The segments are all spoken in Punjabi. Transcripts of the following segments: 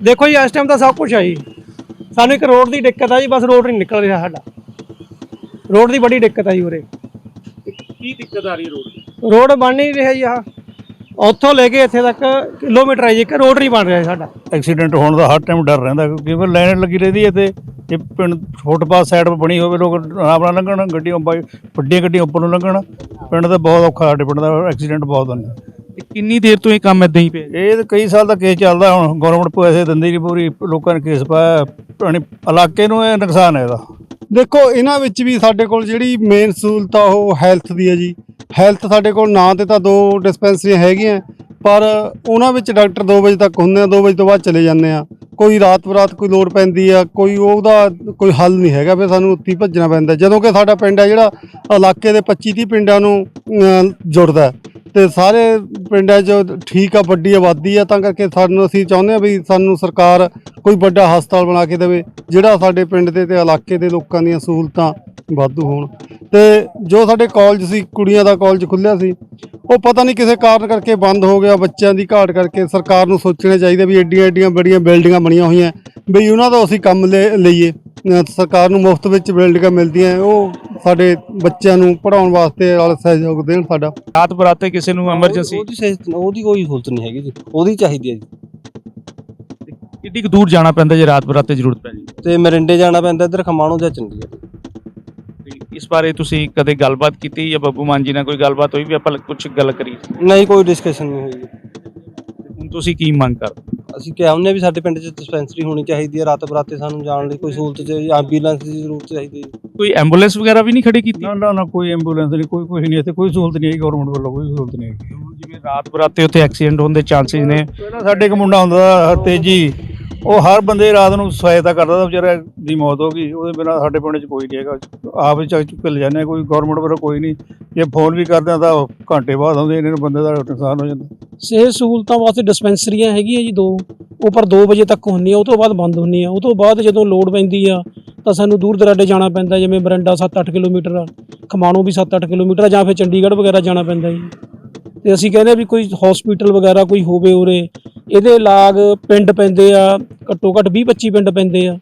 ਦੇਖੋ ਜੀ ਇਸ ਟਾਈਮ ਤਾਂ ਸਭ ਕੁਝ ਆ ਜੀ। ਸਾਨੂੰ ਇੱਕ ਰੋਡ ਦੀ ਦਿੱਕਤ ਆ ਜੀ ਬਸ ਰੋਡ ਨਹੀਂ ਨਿਕਲ ਰਿਹਾ ਸਾਡਾ। ਰੋਡ ਦੀ ਬੜੀ ਦਿੱਕਤ ਆ ਜੀ ਉਰੇ। ਕੀ ਦਿੱਕਤ ਆ ਰਹੀ ਹੈ ਰੋਡ ਦੀ? ਰੋਡ ਬਣ ਨਹੀਂ ਰਿਹਾ ਜੀ ਆਹ। ਉੱਥੋਂ ਲੈ ਕੇ ਇੱਥੇ ਤੱਕ ਕਿਲੋਮੀਟਰ ਹੈ ਜੀ ਇੱਕ ਰੋਡ ਨਹੀਂ ਬਣ ਰਿਹਾ ਜੀ ਸਾਡਾ। ਐਕਸੀਡੈਂਟ ਹੋਣ ਦਾ ਹਰ ਟਾਈਮ ਡਰ ਰਹਿੰਦਾ ਕਿਉਂਕਿ ਫਿਰ ਲਾਈਨ ਲੱਗੀ ਰਹਿੰਦੀ ਹੈ ਤੇ ਜੇ ਪਿੰਡ ਫੁੱਟਪਾਥ ਸਾਈਡ ਬਣੀ ਹੋਵੇ ਲੋਕ ਆਰਾਮ ਨਾਲ ਲੰਘਣ ਗੱਡੀਆਂ ਵੱਡੀਆਂ ਗੱਡੀਆਂ ਉੱਪਰ ਨੂੰ ਲੰਘਣ। ਪਿੰਡ ਦਾ ਬਹੁਤ ਔਖਾ ਸਾਡੇ ਪਿੰਡ ਦਾ ਐਕਸੀਡੈਂਟ ਬਹੁਤ ਹੁੰਦੇ ਤੇ ਕਿੰਨੀ ਦੇਰ ਤੋਂ ਇਹ ਕੰਮ ਇਦਾਂ ਹੀ ਪਿਆ ਇਹ ਤਾਂ ਕਈ ਸਾਲ ਦਾ ਕੇਸ ਚੱਲਦਾ ਹੁਣ ਗਵਰਨਮੈਂਟ ਪੈਸੇ ਦਿੰਦੀ ਨਹੀਂ ਪੂਰੀ ਲੋਕਾਂ ਨੇ ਕੇਸ ਪਾਇਆ ਆਪਣੀ ਇਲਾਕੇ ਨੂੰ ਇਹ ਨੁਕਸਾਨ ਹੈ ਇਹਦਾ। ਦੇਖੋ ਇਹਨਾਂ ਵਿੱਚ ਵੀ ਸਾਡੇ ਕੋਲ ਜਿਹੜੀ ਮੇਨ ਸਹੂਲਤ ਆ ਉਹ ਹੈਲਥ ਦੀ ਹੈ ਜੀ। ਹੈਲਥ ਸਾਡੇ ਕੋਲ ਨਾਂ ਤੇ ਤਾਂ ਦੋ ਡਿਸਪੈਂਸਰੀਆਂ ਹੈਗੀਆਂ ਪਰ ਉਹਨਾਂ ਵਿੱਚ ਡਾਕਟਰ 2 ਵਜੇ ਤੱਕ ਹੁੰਦੇ ਆ 2 ਵਜੇ ਤੋਂ ਬਾਅਦ ਚਲੇ ਜਾਂਦੇ ਆ। ਕੋਈ ਰਾਤ ਬਰਾਤ ਕੋਈ ਲੋੜ ਪੈਂਦੀ ਆ ਕੋਈ ਉਹਦਾ ਕੋਈ ਹੱਲ ਨਹੀਂ ਹੈਗਾ ਫਿਰ ਸਾਨੂੰ ਉੱਤੀ ਭੱਜਣਾ ਪੈਂਦਾ। ਜਦੋਂ ਕਿ ਸਾਡਾ ਪਿੰਡ ਆ ਜਿਹੜਾ ਇਲਾਕੇ ਦੇ 25 30 ਪਿੰਡਾਂ ਨੂੰ ਅਮ, ਜੁੜਦਾ ਹੈ। ਤੇ ਸਾਰੇ ਪਿੰਡਾਂ 'ਚ ਠੀਕ ਆ, ਵੱਡੀ ਆਬਾਦੀ ਆ, ਤਾਂ ਕਰਕੇ ਸਾਨੂੰ ਅਸੀਂ ਚਾਹੁੰਦੇ ਆ ਵੀ ਸਾਨੂੰ ਸਰਕਾਰ ਕੋਈ ਵੱਡਾ ਹਸਪਤਾਲ ਬਣਾ ਕੇ ਦੇਵੇ, ਜਿਹੜਾ ਸਾਡੇ ਪਿੰਡ ਦੇ ਤੇ ਇਲਾਕੇ ਦੇ ਲੋਕਾਂ ਦੀਆਂ ਸਹੂਲਤਾਂ ਵਾਧੂ ਹੋਣ। ਤੇ ਜੋ ਸਾਡੇ ਕਾਲਜ ਸੀ, ਕੁੜੀਆਂ ਦਾ ਕਾਲਜ ਖੁੱਲਿਆ ਸੀ, ਉਹ ਪਤਾ ਨਹੀਂ ਕਿਸੇ ਕਾਰਨ ਕਰਕੇ ਬੰਦ ਹੋ ਗਿਆ, ਬੱਚਿਆਂ ਦੀ ਘਾਟ ਕਰਕੇ ਸਰਕਾਰ ਨੂੰ ਸੋਚਣਾ ਚਾਹੀਦਾ ਵੀ ਐਡੀਆਂ ਐਡੀਆਂ ਬੜੀਆਂ ਬਿਲਡਿੰਗਾਂ ਬਣੀਆਂ ਹੋਈਆਂ ਵੀ ਉਹਨਾਂ ਦਾ ਅਸੀਂ ਕੰਮ ਲੈ- ਲਈਏ। ਸਰਕਾਰ ਨੂੰ ਮੁਫਤ ਵਿੱਚ ਬਿਲਡਿੰਗਾਂ ਮਿਲਦੀਆਂ ਉਹ ਸਾਡੇ ਬੱਚਿਆਂ ਨੂੰ ਪੜਾਉਣ ਵਾਸਤੇ ਨਾਲ ਸਹਿਯੋਗ ਦੇਣ ਸਾਡਾ। ਰਾਤ ਬਰਾਤੇ ਕਿਸੇ ਨੂੰ ਐਮਰਜੈਂਸੀ ਉਹਦੀ ਸਹੂਲਤ- ਉਹਦੀ ਕੋਈ ਸਹੂਲਤ ਨਹੀਂ ਹੈਗੀ ਜੀ। ਉਹਦੀ ਚਾਹੀਦੀ ਹੈ ਜੀ। ਕਿੰਨੀ ਕੁ ਦੂਰ ਜਾਣਾ ਪੈਂਦਾ ਜੇ ਰਾਤ ਬਰਾਤੇ ਜ਼ਰੂਰਤ ਪੈ ਜੀ ਤੇ ਮਰਿੰਡੇ ਜਾਣਾ ਪੈਂਦਾ ਇੱਧਰ ਖਮਾਣੋ ਜਾਂ ਚੰਡੀਗੜ੍ਹ। ਤੇ ਇਸ ਬਾਰੇ ਤੁਸੀਂ ਕਦੇ ਗੱਲਬਾਤ ਕੀਤੀ ਜਾਂ ਬੱਬੂ ਮਾਨ ਜੀ ਨਾਲ ਕੋਈ ਗੱਲਬਾਤ ਹੋਈ ਵੀ ਆਪਾਂ ਕੁਝ ਗੱਲ ਕਰੀ ਨਹੀਂ ਕੋਈ ਡਿਸਕਸ਼ਨ ਨਹੀਂ ਹੋਈ ਜੀ। ਹੁਣ ਤੁਸੀਂ ਕੀ ਮੰਗ ਕਰਦੇ? ਅਸੀਂ ਕਿਹਾ ਉਹਨੇ ਵੀ ਸਾਡੇ ਪਿੰਡ 'ਚ ਡਿਸਪੈਂਸਰੀ ਹੋਣੀ ਚਾਹੀਦੀ ਹੈ ਰਾਤ ਬਰਾਤੇ ਸਾਨੂੰ ਜਾਣ ਲਈ ਕੋਈ ਸਹੂਲਤ ਚਾਹੀਦੀ ਐਂਬੂਲੈਂਸ ਦੀ ਜ਼ਰੂਰਤ ਚਾਹੀਦੀ ਹੈ। ਕੋਈ ਐਂਬੂਲੈਂਸ ਵਗੈਰਾ ਵੀ ਨਹੀਂ ਖੜੀ ਕੀਤੀ? ਨਾ ਨਾ ਨਾ ਕੋਈ ਐਂਬੂਲੈਂਸ ਨਹੀਂ ਕੋਈ ਕੁਝ ਨਹੀਂ ਇੱਥੇ ਕੋਈ ਸਹੂਲਤ ਨਹੀਂ ਹੈ ਗਵਰਨਮੈਂਟ ਵੱਲੋਂ ਕੋਈ ਸਹੂਲਤ ਨਹੀਂ ਹੈ ਜਿਵੇਂ ਰਾਤ ਬਰਾਤੇ ਉੱਥੇ ਐਕਸੀਡੈਂਟ ਹੋਣ ਦੇ ਚਾਂਸਸ ਨੇ। ਪਹਿਲਾਂ ਸਾਡੇ ਇੱਕ ਮੁੰਡਾ ਹੁੰਦਾ ਤੇਜੀ ਉਹ ਹਰ ਬੰਦੇ ਰਾਤ ਨੂੰ ਸਹਾਇਤਾ ਕਰਦਾ ਤਾਂ ਵਿਚਾਰਾ ਦੀ ਮੌਤ ਹੋ ਗਈ। ਉਹਦੇ ਬਿਨਾਂ ਸਾਡੇ ਪਿੰਡ 'ਚ ਕੋਈ ਨਹੀਂ ਹੈਗਾ। ਆਪ ਹੀ ਚੱਕ ਚੁੱਕ ਕੇ ਲੈ ਜਾਂਦੇ ਕੋਈ ਗਵਰਨਮੈਂਟ ਵੱਲੋਂ ਕੋਈ ਨਹੀਂ। ਜੇ ਫੋਨ ਵੀ ਕਰਦੇ ਆ ਤਾਂ ਘੰਟੇ ਬਾਅਦ ਆਉਂਦੇ ਇਹਨਾਂ ਨੂੰ ਬੰਦੇ ਦਾ ਨੁਕਸਾਨ ਹੋ ਜਾਂਦਾ। ਸਿਹਤ ਸਹੂਲਤਾਂ ਵਾਸਤੇ ਡਿਸਪੈਂਸਰੀਆਂ ਹੈਗੀਆਂ ਜੀ ਦੋ। ਉਹ ਪਰ 2 ਵਜੇ ਤੱਕ ਹੁੰਦੀਆਂ, ਉਹ ਤੋਂ ਬਾਅਦ ਬੰਦ ਹੁੰਦੀਆਂ। ਉਹ ਤੋਂ ਬਾਅਦ ਜਦੋਂ ਲੋਡ ਪੈਂਦੀ ਆ, ਤਾਂ ਸਾਨੂੰ ਦੂਰ ਦਰਾਡੇ ਜਾਣਾ ਪੈਂਦਾ, ਜਿਵੇਂ ਬਰੰਡਾ 7-8 ਕਿਲੋਮੀਟਰ ਆ, ਖਮਾਣੋ ਵੀ 7-8 ਕਿਲੋਮੀਟਰ ਆ, ਜਾਂ ਫਿਰ ਚੰਡੀਗੜ੍ਹ ਵਗੈਰਾ ਜਾਣਾ ਪੈਂਦਾ ਜੀ। ਤੇ ਅਸੀਂ ਕਹਿੰਦੇ ਵੀ ਕੋਈ ਹਸਪੀਟਲ ਵਗੈਰਾ ਕੋਈ ਹੋਵੇ ਉਰੇ ਇਹਦੇ ਲਾਗ ਪਿੰਡ ਪੈਂਦੇ ਆ, ਘੱਟੋ ਘੱਟ 20-25 ਪਿੰਡ ਪੈਂਦੇ ਆ।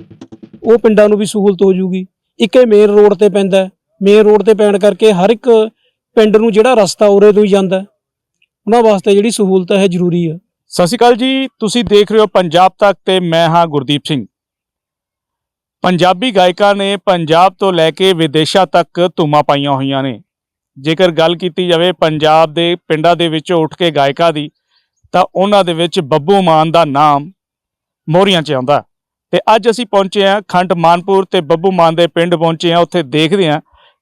ਉਹ ਪਿੰਡਾਂ ਨੂੰ ਵੀ ਸਹੂਲਤ ਹੋ ਜੂਗੀ। ਇੱਕ ਇਹ ਮੇਨ ਰੋਡ ਤੇ ਪੈਂਦਾ ਮੇਨ ਰੋਡ ਤੇ ਪੈਣ ਕਰਕੇ ਹਰ ਇੱਕ ਪਿੰਡ ਨੂੰ ਜਿਹੜਾ ਰਸਤਾ ਉਰੇ ਤੋਂ ਹੀ ਜਾਂਦਾ ਉਹਨਾਂ ਵਾਸਤੇ ਜਿਹੜੀ ਸਹੂਲਤ ਹੈ ਜ਼ਰੂਰੀ ਆ ਸਤਿ ਸ਼੍ਰੀ ਅਕਾਲ ਜੀ। ਤੁਸੀਂ ਦੇਖ ਰਹੇ ਹੋ ਪੰਜਾਬ ਤੱਕ ਤੇ ਮੈਂ ਹਾਂ ਗੁਰਦੀਪ ਸਿੰਘ। ਪੰਜਾਬੀ ਗਾਇਕਾਂ ਨੇ ਪੰਜਾਬ ਤੋਂ ਲੈ ਕੇ ਵਿਦੇਸ਼ਾਂ ਤੱਕ ਧੂਮਾਂ ਪਾਈਆਂ ਹੋਈਆਂ ਨੇ। ਜੇਕਰ ਗੱਲ ਕੀਤੀ ਜਾਵੇ ਪੰਜਾਬ ਦੇ ਪਿੰਡਾਂ ਦੇ ਵਿੱਚੋਂ ਉੱਠ ਕੇ ਗਾਇਕਾਂ ਦੀ ਤਾਂ ਉਹਨਾਂ ਦੇ ਵਿੱਚ ਬੱਬੂ ਮਾਨ ਦਾ ਨਾਮ ਮੋਹਰੀਆਂ 'ਚ ਆਉਂਦਾ। ਤੇ ਅੱਜ ਅਸੀਂ ਪਹੁੰਚੇ ਹਾਂ ਖੰਡ ਮਾਨਪੁਰ ਤੇ ਬੱਬੂ ਮਾਨ ਦੇ ਪਿੰਡ ਪਹੁੰਚੇ ਹਾਂ। ਉੱਥੇ ਦੇਖਦੇ ਹਾਂ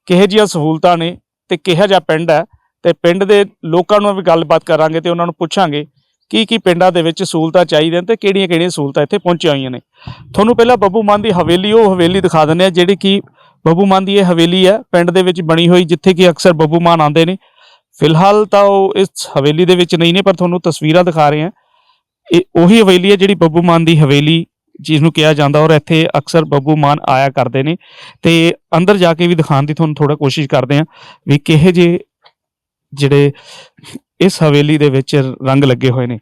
ਕਿਹੋ ਜਿਹੀਆਂ ਸਹੂਲਤਾਂ ਨੇ ਤੇ ਕਿਹੋ ਜਿਹਾ ਪਿੰਡ ਹੈ। ਤੇ ਪਿੰਡ ਦੇ ਲੋਕਾਂ ਨੂੰ ਵੀ ਗੱਲਬਾਤ ਕਰਾਂਗੇ ਤੇ ਉਹਨਾਂ ਨੂੰ ਪੁੱਛਾਂਗੇ ਕੀ ਕੀ ਪਿੰਡਾਂ ਦੇ ਵਿੱਚ ਸਹੂਲਤਾਂ ਚਾਹੀਦੀਆਂ ਤੇ ਕਿਹੜੀਆਂ ਕਿਹੜੀਆਂ ਸਹੂਲਤਾਂ ਇੱਥੇ ਪਹੁੰਚੀਆਂ ਹੋਈਆਂ ਨੇ। ਤੁਹਾਨੂੰ ਪਹਿਲਾਂ ਬੱਬੂ ਮਾਨ ਦੀ ਹਵੇਲੀ, ਉਹ ਹਵੇਲੀ ਦਿਖਾ ਦਿੰਦੇ ਆ ਜਿਹੜੀ ਕਿ ਬੱਬੂ ਮਾਨ ਦੀ ਇਹ ਹਵੇਲੀ ਹੈ। ਪਿੰਡ ਦੇ ਵਿੱਚ ਬਣੀ ਹੋਈ ਜਿੱਥੇ ਕਿ ਅਕਸਰ ਬੱਬੂ ਮਾਨ ਆਉਂਦੇ ਨੇ। ਫਿਲਹਾਲ ਤਾਂ ਉਹ ਇਸ ਹਵੇਲੀ ਦੇ ਵਿੱਚ ਨਹੀਂ ਨੇ, ਪਰ ਤੁਹਾਨੂੰ ਤਸਵੀਰਾਂ ਦਿਖਾ ਰਹੇ ਹਾਂ। ਇਹ ਉਹੀ ਹਵੇਲੀ ਹੈ ਜਿਹੜੀ ਬੱਬੂ ਮਾਨ ਦੀ ਹਵੇਲੀ ਜਿਸ ਨੂੰ ਕਿਹਾ ਜਾਂਦਾ, ਔਰ ਇੱਥੇ ਅਕਸਰ ਬੱਬੂ ਮਾਨ ਆਇਆ ਕਰਦੇ ਨੇ। ਤੇ ਅੰਦਰ ਜਾ ਕੇ ਵੀ ਦਿਖਾਉਣ ਦੀ ਤੁਹਾਨੂੰ ਥੋੜਾ ਕੋਸ਼ਿਸ਼ ਕਰਦੇ ਹਾਂ ਵੀ ਕਿਹੇ ਜੇ ਜਿਹੜੇ ਇਸ ਹਵੇਲੀ ਦੇ ਵਿੱਚ ਰੰਗ ਲੱਗੇ ਹੋਏ ਨੇ।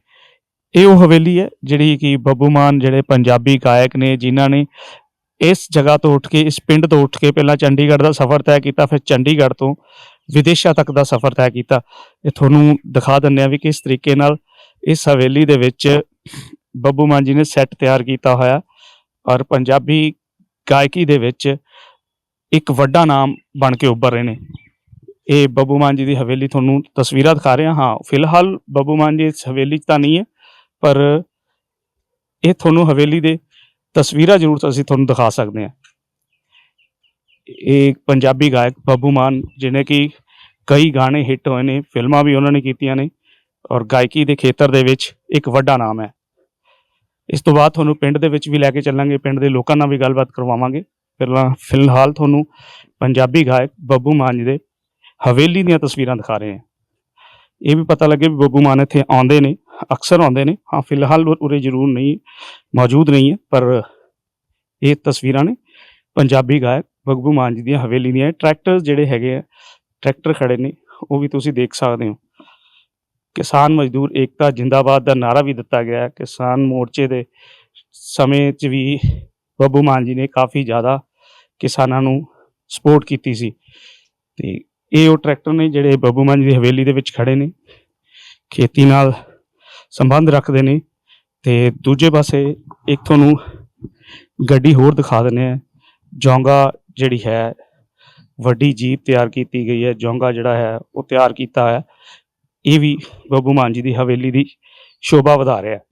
ਇਹ ਉਹ ਹਵੇਲੀ ਹੈ ਜਿਹੜੀ ਕਿ ਬੱਬੂ ਮਾਨ ਜਿਹੜੇ ਪੰਜਾਬੀ ਗਾਇਕ ਨੇ, ਜਿਨ੍ਹਾਂ ਨੇ ਇਸ ਜਗ੍ਹਾ ਤੋਂ ਉੱਠ ਕੇ, ਇਸ ਪਿੰਡ ਤੋਂ ਉੱਠ ਕੇ ਪਹਿਲਾਂ ਚੰਡੀਗੜ੍ਹ ਦਾ ਸਫ਼ਰ ਤੈਅ ਕੀਤਾ, ਫਿਰ ਚੰਡੀਗੜ੍ਹ ਤੋਂ ਵਿਦੇਸ਼ਾਂ ਤੱਕ ਦਾ ਸਫ਼ਰ ਤੈਅ ਕੀਤਾ। ਇਹ ਤੁਹਾਨੂੰ ਦਿਖਾ ਦਿੰਦੇ ਆ ਵੀ ਕਿਸ ਤਰੀਕੇ ਨਾਲ ਇਸ ਹਵੇਲੀ ਦੇ ਵਿੱਚ ਬੱਬੂ ਮਾਨ ਜੀ ਨੇ ਸੈੱਟ ਤਿਆਰ ਕੀਤਾ ਹੋਇਆ ਔਰ ਪੰਜਾਬੀ ਗਾਇਕੀ ਦੇ ਵਿੱਚ ਇੱਕ ਵੱਡਾ ਨਾਮ ਬਣ ਕੇ ਉੱਭਰ ਰਹੇ ਨੇ। ਇਹ ਬੱਬੂ ਮਾਨ ਜੀ ਦੀ ਹਵੇਲੀ ਤੁਹਾਨੂੰ ਤਸਵੀਰਾਂ ਦਿਖਾ ਰਹੇ ਹਾਂ। ਹਾਂ, ਫਿਲਹਾਲ ਬੱਬੂ ਮਾਨ ਜੀ ਇਸ ਹਵੇਲੀ 'ਚ ਤਾਂ ਨਹੀਂ ਹੈ, ਪਰ ਇਹ ਤੁਹਾਨੂੰ ਹਵੇਲੀ ਦੇ ਤਸਵੀਰਾਂ ਜ਼ਰੂਰ ਅਸੀਂ ਤੁਹਾਨੂੰ ਦਿਖਾ ਸਕਦੇ ਹਾਂ। ਇਹ ਪੰਜਾਬੀ ਗਾਇਕ ਬੱਬੂ ਮਾਨ, ਜਿਹਨੇ ਕਿ ਕਈ ਗਾਣੇ ਹਿੱਟ ਹੋਏ ਨੇ, ਫਿਲਮਾਂ ਵੀ ਉਹਨਾਂ ਨੇ ਕੀਤੀਆਂ ਨੇ ਔਰ ਗਾਇਕੀ ਦੇ ਖੇਤਰ ਦੇ ਵਿੱਚ ਇੱਕ ਵੱਡਾ ਨਾਮ ਹੈ। ਇਸ ਤੋਂ ਬਾਅਦ ਤੁਹਾਨੂੰ ਪਿੰਡ ਦੇ ਵਿੱਚ ਵੀ ਲੈ ਕੇ ਚੱਲਾਂਗੇ, ਪਿੰਡ ਦੇ ਲੋਕਾਂ ਨਾਲ ਵੀ ਗੱਲਬਾਤ ਕਰਵਾਵਾਂਗੇ। ਪਹਿਲਾਂ ਫਿਲਹਾਲ ਤੁਹਾਨੂੰ ਪੰਜਾਬੀ ਗਾਇਕ ਬੱਬੂ ਮਾਨ ਜੀ ਦੇ ਹਵੇਲੀ ਦੀਆਂ ਤਸਵੀਰਾਂ ਦਿਖਾ ਰਹੇ ਹਾਂ। ਇਹ ਵੀ ਪਤਾ ਲੱਗੇ ਵੀ ਬੱਬੂ ਮਾਨ ਇੱਥੇ ਆਉਂਦੇ ਨੇ, ਅਕਸਰ ਆਉਂਦੇ ਨੇ। ਹਾਂ, ਫਿਲਹਾਲ ਉਰੇ ਜ਼ਰੂਰ ਨਹੀਂ, ਮੌਜੂਦ ਨਹੀਂ ਹੈ, ਪਰ ਇਹ ਤਸਵੀਰਾਂ ਨੇ ਪੰਜਾਬੀ ਗਾਇਕ ਬੱਬੂ ਮਾਨ ਜੀ ਦੀਆਂ ਹਵੇਲੀ ਦੀਆਂ ਟਰੈਕਟਰ ਜਿਹੜੇ ਹੈਗੇ ਆ ਟਰੈਕਟਰ ਖੜੇ ਨੇ, ਉਹ ਵੀ ਤੁਸੀਂ ਦੇਖ ਸਕਦੇ ਹੋ। ਕਿਸਾਨ ਮਜ਼ਦੂਰ ਏਕਤਾ ਜਿੰਦਾਬਾਦ ਦਾ ਨਾਰਾ ਵੀ ਦਿੱਤਾ ਗਿਆ ਕਿਸਾਨ ਮੋਰਚੇ ਦੇ ਸਮੇਂ 'ਚ ਵੀ ਬੱਬੂ ਮਾਨ ਜੀ ਨੇ ਕਾਫੀ ਜ਼ਿਆਦਾ ਕਿਸਾਨਾਂ ਨੂੰ ਸਪੋਰਟ ਕੀਤੀ ਸੀ। ਤੇ ਇਹ ਉਹ ਟਰੈਕਟਰ ਨੇ ਜਿਹੜੇ ਬੱਬੂ ਮਾਨ ਜੀ ਦੀ ਹਵੇਲੀ ਦੇ ਵਿੱਚ ਖੜੇ ਨੇ, ਖੇਤੀ ਨਾਲ ਸੰਬੰਧ ਰੱਖਦੇ ਨੇ ਤੇ ਦੂਜੇ ਪਾਸੇ ਇੱਕ ਤੁਹਾਨੂੰ ਗੱਡੀ ਹੋਰ ਦਿਖਾ ਦਿੰਦੇ ਆ ਜੋਂਗਾ ਜਿਹੜੀ ਹੈ, ਵੱਡੀ ਜੀਪ ਤਿਆਰ ਕੀਤੀ ਗਈ ਹੈ, ਜੋਂਗਾ ਜਿਹੜਾ ਹੈ, ਉਹ ਤਿਆਰ ਕੀਤਾ ਹੈ। ਇਹ ਵੀ ਬੱਬੂ ਮਾਨ ਜੀ ਦੀ ਹਵੇਲੀ ਦੀ ਸ਼ੋਭਾ ਵਧਾ ਰਿਹਾ ਹੈ।